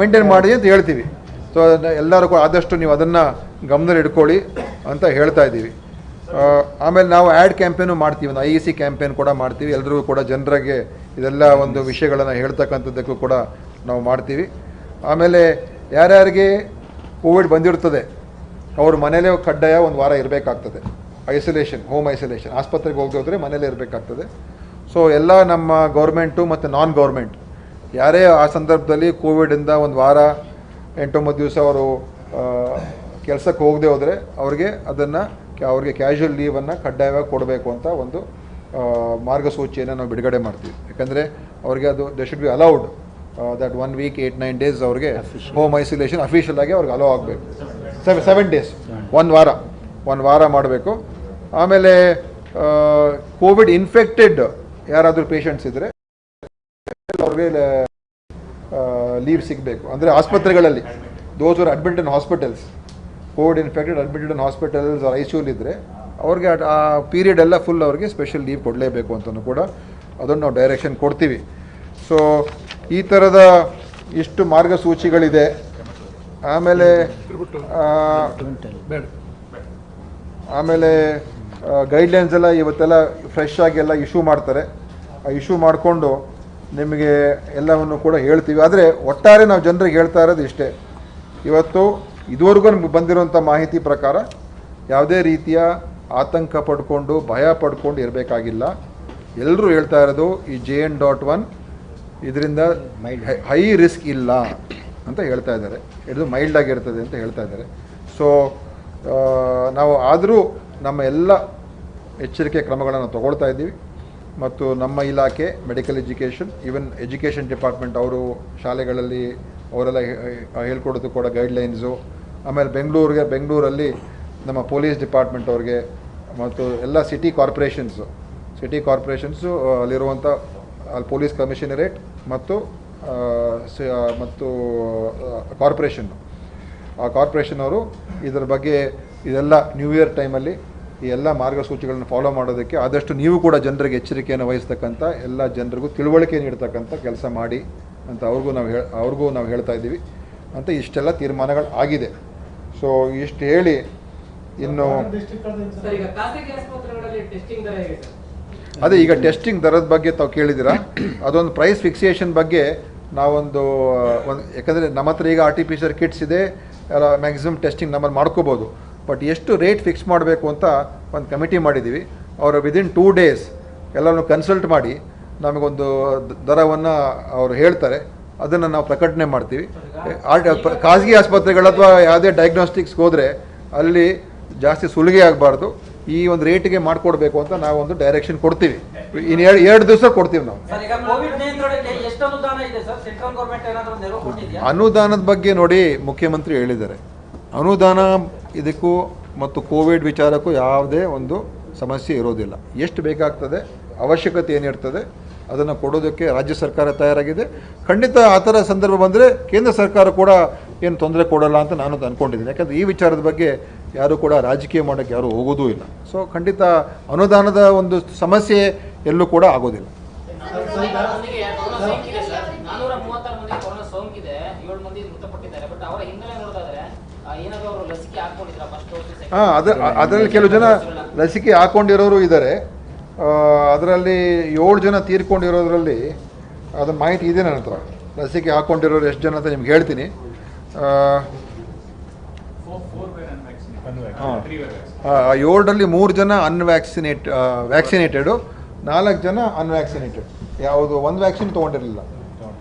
ಮೇಂಟೈನ್ ಮಾಡಿ ಅಂತ ಹೇಳ್ತೀವಿ. ಸೊ ಅದನ್ನು ಎಲ್ಲರೂ ಕೂಡ ಆದಷ್ಟು ನೀವು ಅದನ್ನು ಗಮನದಲ್ಲಿ ಇಟ್ಕೊಳ್ಳಿ ಅಂತ ಹೇಳ್ತಾ ಇದ್ದೀವಿ. ಆಮೇಲೆ ನಾವು ಆ್ಯಡ್ ಕ್ಯಾಂಪೇನು ಮಾಡ್ತೀವಿ ಒಂದು ಐ ಇ ಸಿ ಕ್ಯಾಂಪೇನ್ ಕೂಡ ಮಾಡ್ತೀವಿ. ಎಲ್ಲರಿಗೂ ಕೂಡ ಜನರಿಗೆ ಇದೆಲ್ಲ ಒಂದು ವಿಷಯಗಳನ್ನು ಹೇಳ್ತಕ್ಕಂಥದ್ದಕ್ಕೂ ಕೂಡ ನಾವು ಮಾಡ್ತೀವಿ. ಆಮೇಲೆ ಯಾರ್ಯಾರಿಗೆ ಕೋವಿಡ್ ಬಂದಿರ್ತದೆ ಅವ್ರ ಮನೇಲೆ ಕಡ್ಡಾಯ ಒಂದು ವಾರ ಇರಬೇಕಾಗ್ತದೆ. ಐಸೋಲೇಷನ್, ಹೋಮ್ ಐಸೋಲೇಷನ್, ಆಸ್ಪತ್ರೆಗೆ ಹೋಗಿ ಹೋದರೆ ಮನೇಲೇ ಇರಬೇಕಾಗ್ತದೆ. ಸೊ ಎಲ್ಲ ನಮ್ಮ ಗೌರ್ಮೆಂಟು ಮತ್ತು ನಾನ್ ಗೌರ್ಮೆಂಟ್ ಯಾರೇ ಆ ಸಂದರ್ಭದಲ್ಲಿ ಕೋವಿಡಿಂದ ಒಂದು ವಾರ, ಎಂಟೊಂಬತ್ತು ದಿವಸ ಅವರು ಕೆಲಸಕ್ಕೆ ಹೋಗದೆ ಹೋದರೆ ಅವ್ರಿಗೆ ಅದನ್ನು, ಅವ್ರಿಗೆ ಕ್ಯಾಶುವಲ್ ಲೀವನ್ನು ಕಡ್ಡಾಯವಾಗಿ ಕೊಡಬೇಕು ಅಂತ ಒಂದು ಮಾರ್ಗಸೂಚಿಯನ್ನು ನಾವು ಬಿಡುಗಡೆ ಮಾಡ್ತೀವಿ. ಯಾಕಂದರೆ ಅವ್ರಿಗೆ ಅದು they should be allowed that one week eight nine days ಅವ್ರಿಗೆ ಹೋಮ್ ಐಸೋಲೇಷನ್ ಅಫಿಷಿಯಲ್ ಆಗಿ ಅವ್ರಿಗೆ ಅಲೋ ಆಗಬೇಕು. ಸೆವೆ ಸೆವೆನ್ ಡೇಸ್ ಒಂದು ವಾರ. ಒಂದು ವಾರ ಮಾಡಬೇಕು. ಆಮೇಲೆ ಕೋವಿಡ್ ಇನ್ಫೆಕ್ಟೆಡ್ ಯಾರಾದರೂ ಪೇಷಂಟ್ಸ್ ಇದ್ದರೆ ಅವ್ರಿಗೆ ಲೀವ್ ಸಿಗಬೇಕು. ಅಂದರೆ ಆಸ್ಪತ್ರೆಗಳಲ್ಲಿ those are admit in hospitals Covid infected admitted in hospitals I C ಇದ್ದರೆ ಅವ್ರಿಗೆ ಆ- ಪೀರಿಯಡ್ ಎಲ್ಲ ಫುಲ್ ಅವ್ರಿಗೆ ಸ್ಪೆಷಲ್ ಲೀವ್ ಕೊಡಲೇಬೇಕು ಅಂತಲೂ ಕೂಡ ಅದನ್ನು ನಾವು ಡೈರೆಕ್ಷನ್ ಕೊಡ್ತೀವಿ. ಸೊ ಈ ಥರದ ಇಷ್ಟು ಮಾರ್ಗಸೂಚಿಗಳಿದೆ. ಆಮೇಲೆ ಆಮೇಲೆ ಗೈಡ್ಲೈನ್ಸ್ ಎಲ್ಲ ಇವತ್ತೆಲ್ಲ ಫ್ರೆಶ್ ಆಗಿ ಎಲ್ಲ ಇಶ್ಯೂ ಮಾಡ್ತಾರೆ. ಆ ಇಶ್ಯೂ ಮಾಡಿಕೊಂಡು ನಿಮಗೆ ಎಲ್ಲವನ್ನು ಕೂಡ ಹೇಳ್ತೀವಿ. ಆದರೆ ಒಟ್ಟಾರೆ ನಾವು ಜನರಿಗೆ ಹೇಳ್ತಾ ಇರೋದು ಇಷ್ಟೇ. ಇವತ್ತು ಇದುವರೆಗೂ ನಮಗೆ ಬಂದಿರುವಂಥ ಮಾಹಿತಿ ಪ್ರಕಾರ ಯಾವುದೇ ರೀತಿಯ ಆತಂಕ ಪಡ್ಕೊಂಡು, ಭಯ ಪಡ್ಕೊಂಡು ಇರಬೇಕಾಗಿಲ್ಲ. ಎಲ್ಲರೂ ಹೇಳ್ತಾ ಇರೋದು ಈ ಜೆ ಎನ್ ಡಾಟ್ ಒನ್ ಇದರಿಂದ ಹೈ ರಿಸ್ಕ್ ಇಲ್ಲ ಅಂತ ಹೇಳ್ತಾ ಇದ್ದಾರೆ. ಇದು ಮೈಲ್ಡ್ ಆಗಿರ್ತದೆ ಅಂತ ಹೇಳ್ತಾ ಇದ್ದಾರೆ. ಸೊ ನಾವು ಆದರೂ ನಮ್ಮ ಎಲ್ಲ ಎಚ್ಚರಿಕೆ ಕ್ರಮಗಳನ್ನು ತಗೊಳ್ತಾ ಇದ್ದೀವಿ. ಮತ್ತು ನಮ್ಮ ಇಲಾಖೆ medical education even education department ಅವರು ಶಾಲೆಗಳಲ್ಲಿ ಅವರೆಲ್ಲ ಹೇಳ್ಕೊಡೋದು ಕೂಡ ಗೈಡ್ಲೈನ್ಸು ಆಮೇಲೆ ಬೆಂಗಳೂರಿಗೆ, ಬೆಂಗಳೂರಲ್ಲಿ ನಮ್ಮ ಪೊಲೀಸ್ ಡಿಪಾರ್ಟ್ಮೆಂಟ್ ಅವ್ರಿಗೆ ಮತ್ತು ಎಲ್ಲ ಸಿಟಿ ಕಾರ್ಪೊರೇಷನ್ಸು. ಸಿಟಿ ಕಾರ್ಪೊರೇಷನ್ಸು ಅಲ್ಲಿರುವಂಥ ಅಲ್ಲಿ ಪೊಲೀಸ್ ಕಮಿಷನರೇಟ್ ಮತ್ತು ಮತ್ತು ಕಾರ್ಪೊರೇಷನ್. ಆ ಕಾರ್ಪೊರೇಷನ್ ಅವರು ಇದರ ಬಗ್ಗೆ ಇದೆಲ್ಲ ನ್ಯೂ ಇಯರ್ ಟೈಮಲ್ಲಿ ಈ ಎಲ್ಲ ಮಾರ್ಗಸೂಚಿಗಳನ್ನು ಫಾಲೋ ಮಾಡೋದಕ್ಕೆ ಆದಷ್ಟು ನೀವು ಕೂಡ ಜನರಿಗೆ ಎಚ್ಚರಿಕೆಯನ್ನು ವಹಿಸ್ತಕ್ಕಂಥ ಎಲ್ಲ ಜನರಿಗೂ ತಿಳುವಳಿಕೆ ನೀಡ್ತಕ್ಕಂಥ ಕೆಲಸ ಮಾಡಿ ಅಂತ ಅವ್ರಿಗೂ ನಾವು ಹೇಳ ಅವ್ರಿಗೂ ನಾವು ಹೇಳ್ತಾ ಇದ್ದೀವಿ ಅಂತ ಇಷ್ಟೆಲ್ಲ ತೀರ್ಮಾನಗಳು ಆಗಿದೆ ಸೊ ಇಷ್ಟು ಹೇಳಿ ಇನ್ನು ಅದೇ ಈಗ ಟೆಸ್ಟಿಂಗ್ ದರದ ಬಗ್ಗೆ ತಾವು ಕೇಳಿದ್ದೀರಾ? ಅದೊಂದು ಪ್ರೈಸ್ ಫಿಕ್ಸೇಷನ್ ಬಗ್ಗೆ ನಾವೊಂದು ಒಂದು ಯಾಕಂದರೆ ನಮ್ಮ ಹತ್ರ ಈಗ R T P C R kits ಇದೆ ಎಲ್ಲ ಮ್ಯಾಕ್ಸಿಮಮ್ ಟೆಸ್ಟಿಂಗ್ ನಮ್ಮಲ್ಲಿ ಮಾಡ್ಕೋಬೋದು. ಬಟ್ ಎಷ್ಟು ರೇಟ್ ಫಿಕ್ಸ್ ಮಾಡಬೇಕು ಅಂತ ಒಂದು ಕಮಿಟಿ ಮಾಡಿದ್ದೀವಿ. ಅವರು ವಿದಿನ್ ಟೂ ಡೇಸ್ ಎಲ್ಲರನ್ನು ಕನ್ಸಲ್ಟ್ ಮಾಡಿ ನಮಗೊಂದು ದರವನ್ನು ಅವರು ಹೇಳ್ತಾರೆ. ಅದನ್ನು ನಾವು ಪ್ರಕಟಣೆ ಮಾಡ್ತೀವಿ. ಖಾಸಗಿ ಆಸ್ಪತ್ರೆಗಳು ಅಥವಾ ಯಾವುದೇ ಡಯಾಗ್ನೋಸ್ಟಿಕ್ಸ್ಗೆ ಹೋದರೆ ಅಲ್ಲಿ ಜಾಸ್ತಿ ಸುಲಿಗೆ ಆಗಬಾರ್ದು. ಈ ಒಂದು ರೇಟಿಗೆ ಮಾಡಿಕೊಡ್ಬೇಕು ಅಂತ ನಾವು ಒಂದು ಡೈರೆಕ್ಷನ್ ಕೊಡ್ತೀವಿ. ಇನ್ನು ಎರಡು ಎರಡು ದಿವಸ ಕೊಡ್ತೀವಿ ನಾವು. ಅನುದಾನದ ಬಗ್ಗೆ ನೋಡಿ ಮುಖ್ಯಮಂತ್ರಿ ಹೇಳಿದ್ದಾರೆ. ಅನುದಾನ ಇದಕ್ಕೂ ಮತ್ತು ಕೋವಿಡ್ ವಿಚಾರಕ್ಕೂ ಯಾವುದೇ ಒಂದು ಸಮಸ್ಯೆ ಇರೋದಿಲ್ಲ. ಎಷ್ಟು ಬೇಕಾಗ್ತದೆ ಅವಶ್ಯಕತೆ ಏನಿರ್ತದೆ ಅದನ್ನು ಕೊಡೋದಕ್ಕೆ ರಾಜ್ಯ ಸರ್ಕಾರ ತಯಾರಾಗಿದೆ. ಖಂಡಿತ ಆ ಥರ ಸಂದರ್ಭ ಬಂದರೆ ಕೇಂದ್ರ ಸರ್ಕಾರ ಕೂಡ ಏನು ತೊಂದರೆ ಕೊಡೋಲ್ಲ ಅಂತ ನಾನು ಅಂದ್ಕೊಂಡಿದ್ದೀನಿ ಯಾಕಂದರೆ ಈ ವಿಚಾರದ ಬಗ್ಗೆ ಯಾರೂ ಕೂಡ ರಾಜಕೀಯ ಮಾಡೋಕ್ಕೆ ಯಾರೂ ಹೋಗೋದೂ ಇಲ್ಲ. ಸೊ ಖಂಡಿತ ಅನುದಾನದ ಒಂದು ಸಮಸ್ಯೆ ಎಲ್ಲೂ ಕೂಡ ಆಗೋದಿಲ್ಲ. ಹಾಂ, ಅದ, ಅದರಲ್ಲಿ ಕೆಲವು ಜನ ಲಸಿಕೆ ಹಾಕೊಂಡಿರೋರು ಇದ್ದಾರೆ ಅದರಲ್ಲಿ ಏಳು ಜನ ತೀರ್ಕೊಂಡಿರೋದ್ರಲ್ಲಿ ಅದರ ಮಾಹಿತಿ ಇದೆ ನನ್ನ ಹತ್ರ. ಲಸಿಕೆ ಹಾಕ್ಕೊಂಡಿರೋರು ಎಷ್ಟು ಜನ ಅಂತ ನಿಮ್ಗೆ ಹೇಳ್ತೀನಿ. ಏಳರಲ್ಲಿ ಮೂರು ಜನ ಅನ್ವ್ಯಾಕ್ಸಿನೇಟ್ ವ್ಯಾಕ್ಸಿನೇಟೆಡು ನಾಲ್ಕು ಜನ ಅನ್ವ್ಯಾಕ್ಸಿನೇಟೆಡ್ ಯಾವುದು ಒಂದು ವ್ಯಾಕ್ಸಿನ್ ತೊಗೊಂಡಿರಲಿಲ್ಲ.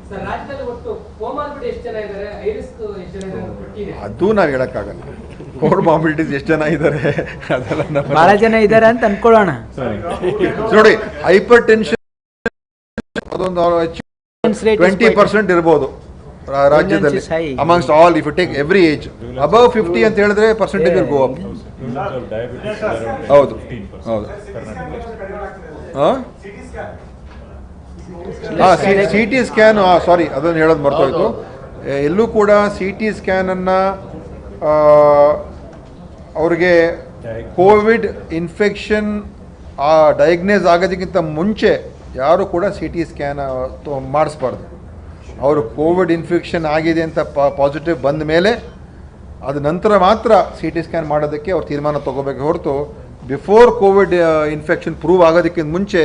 ಸರ್ ರಾಜ್ಯದಲ್ಲಿ ಒಟ್ಟು ಕೋಮಾರ್ಬಿಡ್ ಎಷ್ಟು ಜನ ಇದ್ದಾರೆ ಹೈ ರಿಸ್ಕ್ ಎಷ್ಟು ಜನ ಇದ್ದಾರೆ ಅಂತ ಪಟ್ಟಿ ಇದೆ ಅದು ನಾವು ಹೇಳೋಕ್ಕಾಗಲ್ಲ. ಕೋರ್ಮಾಬಿಲಿಟೀಸ್ ಎಷ್ಟು ಜನ ಇದ್ದಾರೆ ಅದೆಲ್ಲ ಬಹಳ ಜನ ಇದ್ದಾರೆ ಅಂತ ಅನ್ಕೊಳ್ಳೋಣ. ನೋಡಿ ಹೈಪರ್ ಟೆನ್ಷನ್ ಅದೊಂದು ಟ್ವೆಂಟಿ ಪರ್ಸೆಂಟ್ ಇರ್ಬೋದು. ರಾಜ್ಯದಲ್ಲಿ amongst all if you take every age above fifty ಅಂತ ಹೇಳಿದ್ರೆ ಪರ್ಸೆಂಟೇಜ್ ವಿಲ್ ಗೋ ಅಪ್ ಹೌದು ಹೌದು. ಹಾಂ? ಸಿ ಟಿ ಸ್ಕ್ಯಾನ್ ಸಾರಿ ಅದನ್ನು ಹೇಳೋದು ಮರ್ತೋಯ್ತು. ಎಲ್ಲೂ ಕೂಡ ಸಿ ಟಿ ಸ್ಕ್ಯಾನನ್ನು ಅವ್ರಿಗೆ ಕೋವಿಡ್ ಇನ್ಫೆಕ್ಷನ್ ಡಯಾಗ್ನೈಸ್ ಆಗೋದಕ್ಕಿಂತ ಮುಂಚೆ ಯಾರು ಕೂಡ ಸಿ ಟಿ ಸ್ಕ್ಯಾನ್ ಮಾಡಿಸ್ಬಾರ್ದು. ಅವರು ಕೋವಿಡ್ ಇನ್ಫೆಕ್ಷನ್ ಆಗಿದೆ ಅಂತ ಪಾಸಿಟಿವ್ ಬಂದ ಮೇಲೆ ಅದ ನಂತರ ಮಾತ್ರ ಸಿ ಟಿ ಸ್ಕ್ಯಾನ್ ಮಾಡೋದಕ್ಕೆ ಅವ್ರು ತೀರ್ಮಾನ ತೊಗೋಬೇಕು ಹೊರತು ಬಿಫೋರ್ ಕೋವಿಡ್ ಇನ್ಫೆಕ್ಷನ್ ಪ್ರೂವ್ ಆಗೋದಕ್ಕಿಂತ ಮುಂಚೆ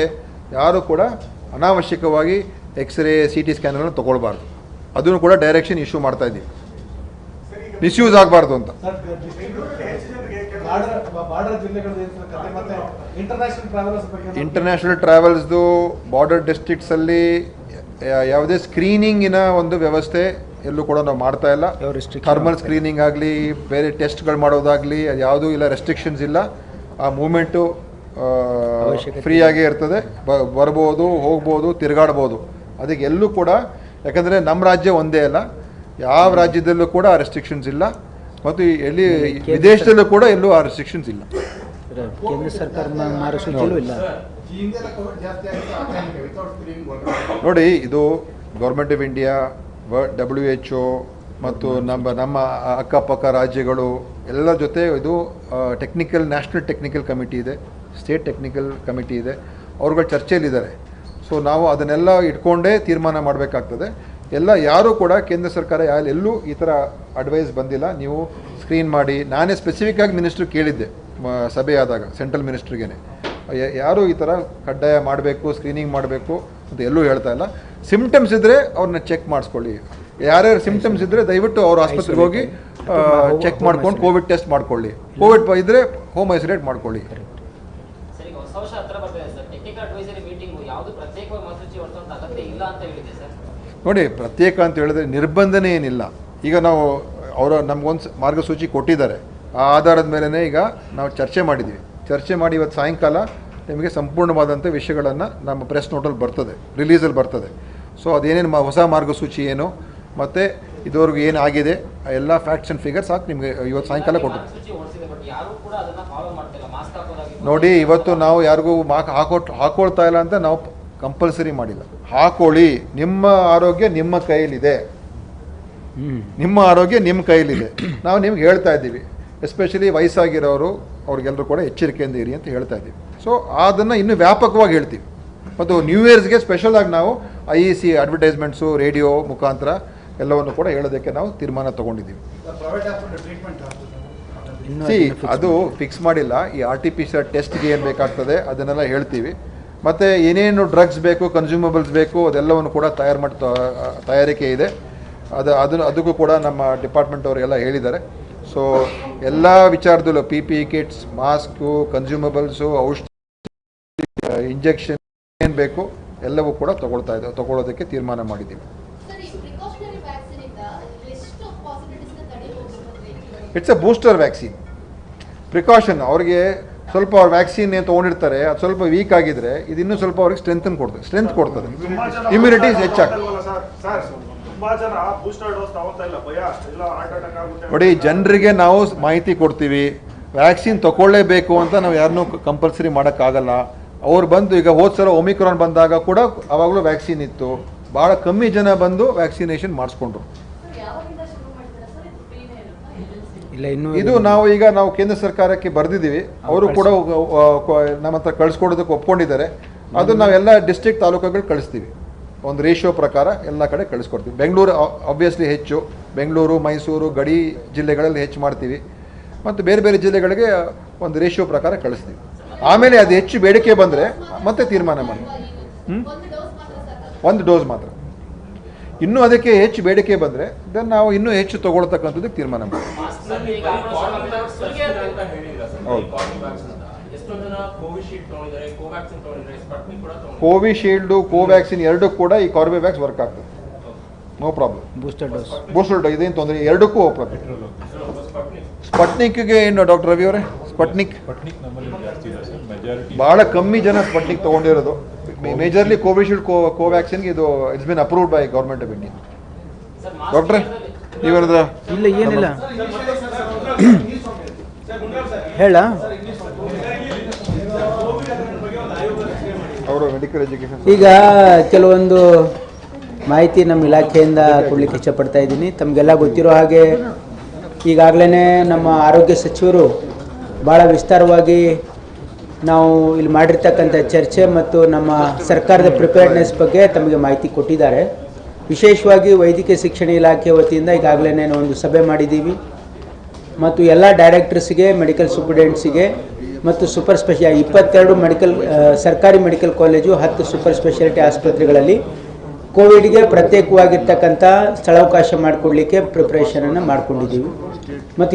ಯಾರೂ ಕೂಡ ಅನಾವಶ್ಯಕವಾಗಿ ಎಕ್ಸ್ರೇ ಸಿ ಟಿ ಸ್ಕ್ಯಾನ್ಗಳನ್ನು ತೊಗೊಳ್ಬಾರ್ದು. ಅದನ್ನು ಕೂಡ ಡೈರೆಕ್ಷನ್ ಇಶ್ಯೂ ಮಾಡ್ತಾ ಇದ್ದೀವಿ. ಮಿಸ್ಯೂಸ್ ಆಗಬಾರ್ದು ಅಂತ. ಇಂಟರ್ನ್ಯಾಷನಲ್ ಟ್ರಾವೆಲ್ಸ್ದು ಬಾರ್ಡರ್ ಡಿಸ್ಟ್ರಿಕ್ಟ್ಸಲ್ಲಿ ಯಾವುದೇ ಸ್ಕ್ರೀನಿಂಗಿನ ಒಂದು ವ್ಯವಸ್ಥೆ ಎಲ್ಲೂ ಕೂಡ ನಾವು ಮಾಡ್ತಾ ಇಲ್ಲ. ಥರ್ಮಲ್ ಸ್ಕ್ರೀನಿಂಗ್ ಆಗಲಿ ಬೇರೆ ಟೆಸ್ಟ್ಗಳು ಮಾಡೋದಾಗಲಿ ಅದು ಯಾವುದೂ ಇಲ್ಲ ರೆಸ್ಟ್ರಿಕ್ಷನ್ಸ್ ಇಲ್ಲ. ಆ ಮೂಮೆಂಟು ಫ್ರೀ ಆಗೇ ಇರ್ತದೆ. ಬ ಬರ್ಬೋದು ಹೋಗ್ಬೋದು ತಿರುಗಾಡ್ಬೋದು. ಅದಕ್ಕೆ ಎಲ್ಲೂ ಕೂಡ ಯಾಕಂದರೆ ನಮ್ಮ ರಾಜ್ಯ ಒಂದೇ ಅಲ್ಲ. ಯಾವ ರಾಜ್ಯದಲ್ಲೂ ಕೂಡ ಆ ರೆಸ್ಟ್ರಿಕ್ಷನ್ಸ್ ಇಲ್ಲ. ಮತ್ತು ಎಲ್ಲಿ ವಿದೇಶದಲ್ಲೂ ಕೂಡ ಎಲ್ಲೂ ಆ ರೆಸ್ಟ್ರಿಕ್ಷನ್ಸ್ ಇಲ್ಲ. ಕೇಂದ್ರ ಸರ್ಕಾರ ಮಾರ್ಗಸೂಚಿಯಲ್ಲೂ ಇಲ್ಲ. ನೋಡಿ, ಇದು government of India W H O ಮತ್ತು ನಮ್ಮ ನಮ್ಮ ಅಕ್ಕಪಕ್ಕ ರಾಜ್ಯಗಳು ಎಲ್ಲರ ಜೊತೆ ಇದು ಟೆಕ್ನಿಕಲ್ ನ್ಯಾಷನಲ್ ಟೆಕ್ನಿಕಲ್ ಕಮಿಟಿ ಇದೆ ಸ್ಟೇಟ್ ಟೆಕ್ನಿಕಲ್ ಕಮಿಟಿ ಇದೆ. ಅವ್ರುಗಳು ಚರ್ಚೆಯಲ್ಲಿದ್ದಾರೆ. ಸೊ ನಾವು ಅದನ್ನೆಲ್ಲ ಇಟ್ಕೊಂಡೇ ತೀರ್ಮಾನ ಮಾಡಬೇಕಾಗ್ತದೆ. ಎಲ್ಲ ಯಾರೂ ಕೂಡ ಕೇಂದ್ರ ಸರ್ಕಾರ ಎಲ್ಲೂ ಈ ಥರ ಅಡ್ವೈಸ್ ಬಂದಿಲ್ಲ. ನೀವು ಸ್ಕ್ರೀನ್ ಮಾಡಿ, ನಾನೇ ಸ್ಪೆಸಿಫಿಕ್ ಆಗಿ ಮಿನಿಸ್ಟ್ರು ಕೇಳಿದ್ದೆ ಸಭೆ ಆದಾಗ ಸೆಂಟ್ರಲ್ ಮಿನಿಸ್ಟ್ರಿಗೇನೆ ಯಾರು ಈ ಥರ ಕಡ್ಡಾಯ ಮಾಡಬೇಕು ಸ್ಕ್ರೀನಿಂಗ್ ಮಾಡಬೇಕು ಅಂತ ಎಲ್ಲೂ ಹೇಳ್ತಾ ಇಲ್ಲ. ಸಿಮ್ಟಮ್ಸ್ ಇದ್ದರೆ ಅವ್ರನ್ನ ಚೆಕ್ ಮಾಡಿಸ್ಕೊಳ್ಳಿ. ಯಾರ್ಯಾರು ಸಿಮ್ಟಮ್ಸ್ ಇದ್ದರೆ ದಯವಿಟ್ಟು ಅವ್ರ ಆಸ್ಪತ್ರೆಗೆ ಹೋಗಿ ಚೆಕ್ ಮಾಡ್ಕೊಂಡು ಕೋವಿಡ್ ಟೆಸ್ಟ್ ಮಾಡ್ಕೊಳ್ಳಿ. ಕೋವಿಡ್ ಇದ್ದರೆ ಹೋಮ್ ಐಸೋಲೇಟ್ ಮಾಡ್ಕೊಳ್ಳಿ. ನೋಡಿ ಪ್ರತ್ಯೇಕ ಅಂತ ಹೇಳಿದ್ರೆ ನಿರ್ಬಂಧನೇ ಏನಿಲ್ಲ. ಈಗ ನಾವು ಅವರ ನಮಗೊಂದು ಮಾರ್ಗಸೂಚಿ ಕೊಟ್ಟಿದ್ದಾರೆ. ಆ ಆಧಾರದ ಮೇಲೇ ಈಗ ನಾವು ಚರ್ಚೆ ಮಾಡಿದ್ದೀವಿ ಚರ್ಚೆ ಮಾಡಿ ಇವತ್ತು ಸಾಯಂಕಾಲ ನಿಮಗೆ ಸಂಪೂರ್ಣವಾದಂಥ ವಿಷಯಗಳನ್ನು ನಮ್ಮ ಪ್ರೆಸ್ ನೋಟಲ್ಲಿ ಬರ್ತದೆ ರಿಲೀಸಲ್ಲಿ ಬರ್ತದೆ. ಸೊ ಅದೇನೇನು ಮಾ ಹೊಸ ಮಾರ್ಗಸೂಚಿ ಏನು ಮತ್ತು ಇದುವರೆಗೂ ಏನು ಆಗಿದೆ ಎಲ್ಲ ಫ್ಯಾಕ್ಟ್ಸ್ ಆ್ಯಂಡ್ ಫಿಗರ್ಸ್ ಹಾಕಿ ನಿಮಗೆ ಇವತ್ತು ಸಾಯಂಕಾಲ ಕೊಟ್ಟು. ನೋಡಿ ಇವತ್ತು ನಾವು ಯಾರಿಗೂ ಮಾಕ್ ಹಾಕೊಟ್ ಹಾಕೊಳ್ತಾ ಇಲ್ಲ ಅಂತ ನಾವು ಕಂಪಲ್ಸರಿ ಮಾಡಿಲ್ಲ. ಹಾಕೊಳ್ಳಿ ನಿಮ್ಮ ಆರೋಗ್ಯ ನಿಮ್ಮ ಕೈಯಲ್ಲಿದೆ. ನಿಮ್ಮ ಆರೋಗ್ಯ ನಿಮ್ಮ ಕೈಯಲ್ಲಿದೆ. ನಾವು ನಿಮ್ಗೆ ಹೇಳ್ತಾ ಇದ್ದೀವಿ. ಎಸ್ಪೆಷಲಿ ವಯಸ್ಸಾಗಿರೋರು ಅವ್ರಿಗೆಲ್ಲರೂ ಕೂಡ ಎಚ್ಚರಿಕೆಯಿಂದ ಇರಿ ಅಂತ ಹೇಳ್ತಾ ಇದ್ದೀವಿ. ಸೊ ಅದನ್ನು ಇನ್ನೂ ವ್ಯಾಪಕವಾಗಿ ಹೇಳ್ತೀವಿ. ಮತ್ತು ನ್ಯೂ ಇಯರ್ಸ್ಗೆ ಸ್ಪೆಷಲಾಗಿ ನಾವು I E C advertisements radio ಮುಖಾಂತರ ಎಲ್ಲವನ್ನು ಕೂಡ ಹೇಳೋದಕ್ಕೆ ನಾವು ತೀರ್ಮಾನ ತೊಗೊಂಡಿದ್ದೀವಿ. ಸಿ ಅದು ಫಿಕ್ಸ್ ಮಾಡಿಲ್ಲ. ಈ R T P C R ಟೆಸ್ಟ್ಗೆ ಏನು ಬೇಕಾಗ್ತದೆ ಅದನ್ನೆಲ್ಲ ಹೇಳ್ತೀವಿ. ಮತ್ತು ಏನೇನು ಡ್ರಗ್ಸ್ ಬೇಕು ಕನ್ಸ್ಯೂಮಬಲ್ಸ್ ಬೇಕು ಅದೆಲ್ಲವನ್ನು ಕೂಡ ತಯಾರು ಮಾಡಿ ತಯಾರಿಕೆ ಇದೆ. ಅದು ಅದನ್ನು ಅದಕ್ಕೂ ಕೂಡ ನಮ್ಮ ಡಿಪಾರ್ಟ್ಮೆಂಟ್ ಅವರೆಲ್ಲ ಹೇಳಿದ್ದಾರೆ. ಸೊ ಎಲ್ಲ ವಿಚಾರದಲ್ಲೂ P P kits mask consumables ಔಷಧಿ ಇಂಜೆಕ್ಷನ್ ಏನು ಬೇಕು ಎಲ್ಲವೂ ಕೂಡ ತಗೊಳ್ತಾ ಇದ್ದಾವೆ ತಗೊಳ್ಳೋದಕ್ಕೆ ತೀರ್ಮಾನ ಮಾಡಿದ್ದೀವಿ. It's a booster vaccine precaution ಅವ್ರಿಗೆ ಸ್ವಲ್ಪ ಅವ್ರ ವ್ಯಾಕ್ಸಿನ್ ಏನು ತೊಗೊಂಡಿರ್ತಾರೆ ಅದು ಸ್ವಲ್ಪ ವೀಕ್ ಆಗಿದ್ರೆ ಇದು ಇನ್ನೂ ಸ್ವಲ್ಪ ಅವ್ರಿಗೆ ಸ್ಟ್ರೆಂಥನ್ ಕೊಡ್ತದೆ ಸ್ಟ್ರೆಂತ್ ಕೊಡ್ತದೆ. ಇಮ್ಯುನಿಟೀಸ್ ಹೆಚ್ಚಾಗ್ತದೆ. ನೋಡಿ ಜನರಿಗೆ ನಾವು ಮಾಹಿತಿ ಕೊಡ್ತೀವಿ. ವ್ಯಾಕ್ಸಿನ್ ತಗೊಳ್ಳೇಬೇಕು ಅಂತ ನಾವು ಯಾರನ್ನೂ ಕಂಪಲ್ಸರಿ ಮಾಡೋಕ್ಕಾಗಲ್ಲ. ಅವ್ರು ಬಂದು ಈಗ ಹೋದ ಸಲ ಒಮಿಕ್ರಾನ್ ಬಂದಾಗ ಕೂಡ ಅವಾಗಲೂ ವ್ಯಾಕ್ಸಿನ್ ಇತ್ತು. ಭಾಳ ಕಮ್ಮಿ ಜನ ಬಂದು ವ್ಯಾಕ್ಸಿನೇಷನ್ ಮಾಡಿಸ್ಕೊಂಡ್ರು. ಸರ್ ಯಾವಾಗಿಂದ ಶುರು ಮಾಡಿದ್ದೀರಾ ಸರ್ ಇದು ಫ್ರೀನೇ ಇರುತ್ತಾ ಇಲ್ಲ ಇನ್ನು ಇದು ನಾವು ಈಗ ನಾವು ಕೇಂದ್ರ ಸರ್ಕಾರಕ್ಕೆ ಬರೆದಿದ್ದೀವಿ. ಅವರು ಕೂಡ ನಮ್ಮ ಹತ್ರ ಕಳಿಸ್ಕೊಡೋದಕ್ಕೆ ಒಪ್ಕೊಂಡಿದ್ದಾರೆ. ಅದು ನಾವೆಲ್ಲ ಡಿಸ್ಟ್ರಿಕ್ಟ್ ತಾಲೂಕುಗಳು ಕಳಿಸ್ತೀವಿ. ಒಂದು ರೇಷಿಯೋ ಪ್ರಕಾರ ಎಲ್ಲ ಕಡೆ ಕಳಿಸ್ಕೊಡ್ತೀವಿ. ಬೆಂಗಳೂರು ಆಬ್ವಿಯಸ್ಲಿ ಹೆಚ್ಚು. ಬೆಂಗಳೂರು ಮೈಸೂರು ಗಡಿ ಜಿಲ್ಲೆಗಳಲ್ಲಿ ಹೆಚ್ಚು ಮಾಡ್ತೀವಿ. ಮತ್ತು ಬೇರೆ ಬೇರೆ ಜಿಲ್ಲೆಗಳಿಗೆ ಒಂದು ರೇಷಿಯೋ ಪ್ರಕಾರ ಕಳಿಸ್ತೀವಿ. ಆಮೇಲೆ ಅದು ಹೆಚ್ಚು ಬೇಡಿಕೆ ಬಂದರೆ ಮತ್ತೆ ತೀರ್ಮಾನ ಮಾಡಿ. ಹ್ಮ್? ಒಂದು ಡೋಸ್ ಮಾತ್ರ. ಸಾಕು ಒಂದು ಡೋಸ್ ಮಾತ್ರ ಇನ್ನೂ ಅದಕ್ಕೆ ಹೆಚ್ಚು ಬೇಡಿಕೆ ಬಂದರೆ ದೆನ್ ನಾವು ಇನ್ನೂ ಹೆಚ್ಚು ತಗೊಳ್ತಕ್ಕಂಥದ್ದಕ್ಕೆ ತೀರ್ಮಾನ ಸರ್ ಹೌದು. ಕೋವಿಶೀಲ್ಡ್ ಕೋವ್ಯಾಕ್ಸಿನ್ ಎರಡೂ ಕೂಡ ಈ ಕಾರ್ಬಿವ್ಯಾಕ್ಸ್ ವರ್ಕ್ ಆಗ್ತದೆ. No problem booster dose booster dose ಇದೇನು ತೊಂದರೆ ಎರಡಕ್ಕೂ ಪ್ರಾಬ್ಲಮ್ ಸ್ಪಟ್ನಿಕ್ ಸ್ಪಟ್ನಿಕ್ಗೆ ಏನು ಡಾಕ್ಟರ್ ರವಿ ಅವರೇ? ಸ್ಪಟ್ನಿಕ್ ಭಾಳ ಕಮ್ಮಿ ಜನ ಸ್ಪಟ್ನಿಕ್ ತೊಗೊಂಡಿರೋದು. ಮೇಜರ್ಲಿ ಕೋವಿಶೀಲ್ಡ್ ಕೋ ಕೋವ್ಯಾಕ್ಸಿನ್ಗೆ ಇದು it's been approved by government of India ಡಾಕ್ಟ್ರೆ ನೀವೇನಾದ್ರ ಇಲ್ಲ ಏನಿಲ್ಲ. ಹೇಳ. ಮೆಡಿಕಲ್ ಎಜುಕೇಶನ್ ಈಗ ಕೆಲವೊಂದು ಮಾಹಿತಿ ನಮ್ಮ ಇಲಾಖೆಯಿಂದ ಕೊಡ್ಲಿಕ್ಕೆ ಇಷ್ಟಪಡ್ತಾ ಇದ್ದೀನಿ. ತಮಗೆಲ್ಲ ಗೊತ್ತಿರೋ ಹಾಗೆ ಈಗಾಗಲೇ ನಮ್ಮ ಆರೋಗ್ಯ ಸಚಿವರು ಭಾಳ ವಿಸ್ತಾರವಾಗಿ ನಾವು ಇಲ್ಲಿ ಮಾಡಿರ್ತಕ್ಕಂಥ ಚರ್ಚೆ ಮತ್ತು ನಮ್ಮ ಸರ್ಕಾರದ ಪ್ರಿಪೇರ್ಡ್ನೆಸ್ ಬಗ್ಗೆ ತಮಗೆ ಮಾಹಿತಿ ಕೊಟ್ಟಿದ್ದಾರೆ. ವಿಶೇಷವಾಗಿ ವೈದ್ಯಕೀಯ ಶಿಕ್ಷಣ ಇಲಾಖೆ ವತಿಯಿಂದ ಈಗಾಗಲೇ ಒಂದು ಸಭೆ ಮಾಡಿದ್ದೀವಿ. ಮತ್ತು ಎಲ್ಲ ಡೈರೆಕ್ಟರ್ಸ್ಗೆ ಮೆಡಿಕಲ್ ಸೂಪರಿಂಟೆಂಡ್ಸಿಗೆ ಮತ್ತು ಸೂಪರ್ ಸ್ಪೆಷಲ್ ಇಪ್ಪತ್ತೆರಡು ಮೆಡಿಕಲ್ ಸರ್ಕಾರಿ ಮೆಡಿಕಲ್ ಕಾಲೇಜು ಹತ್ತು ಸೂಪರ್ ಸ್ಪೆಷಾಲಿಟಿ ಆಸ್ಪತ್ರೆಗಳಲ್ಲಿ ಕೋವಿಡ್ಗೆ ಪ್ರತ್ಯೇಕವಾಗಿರ್ತಕ್ಕಂಥ ಸ್ಥಳಾವಕಾಶ ಮಾಡಿಕೊಡ್ಲಿಕ್ಕೆ ಪ್ರಿಪ್ರೇಷನನ್ನು ಮಾಡ್ಕೊಂಡಿದ್ದೀವಿ. ಮತ್ತು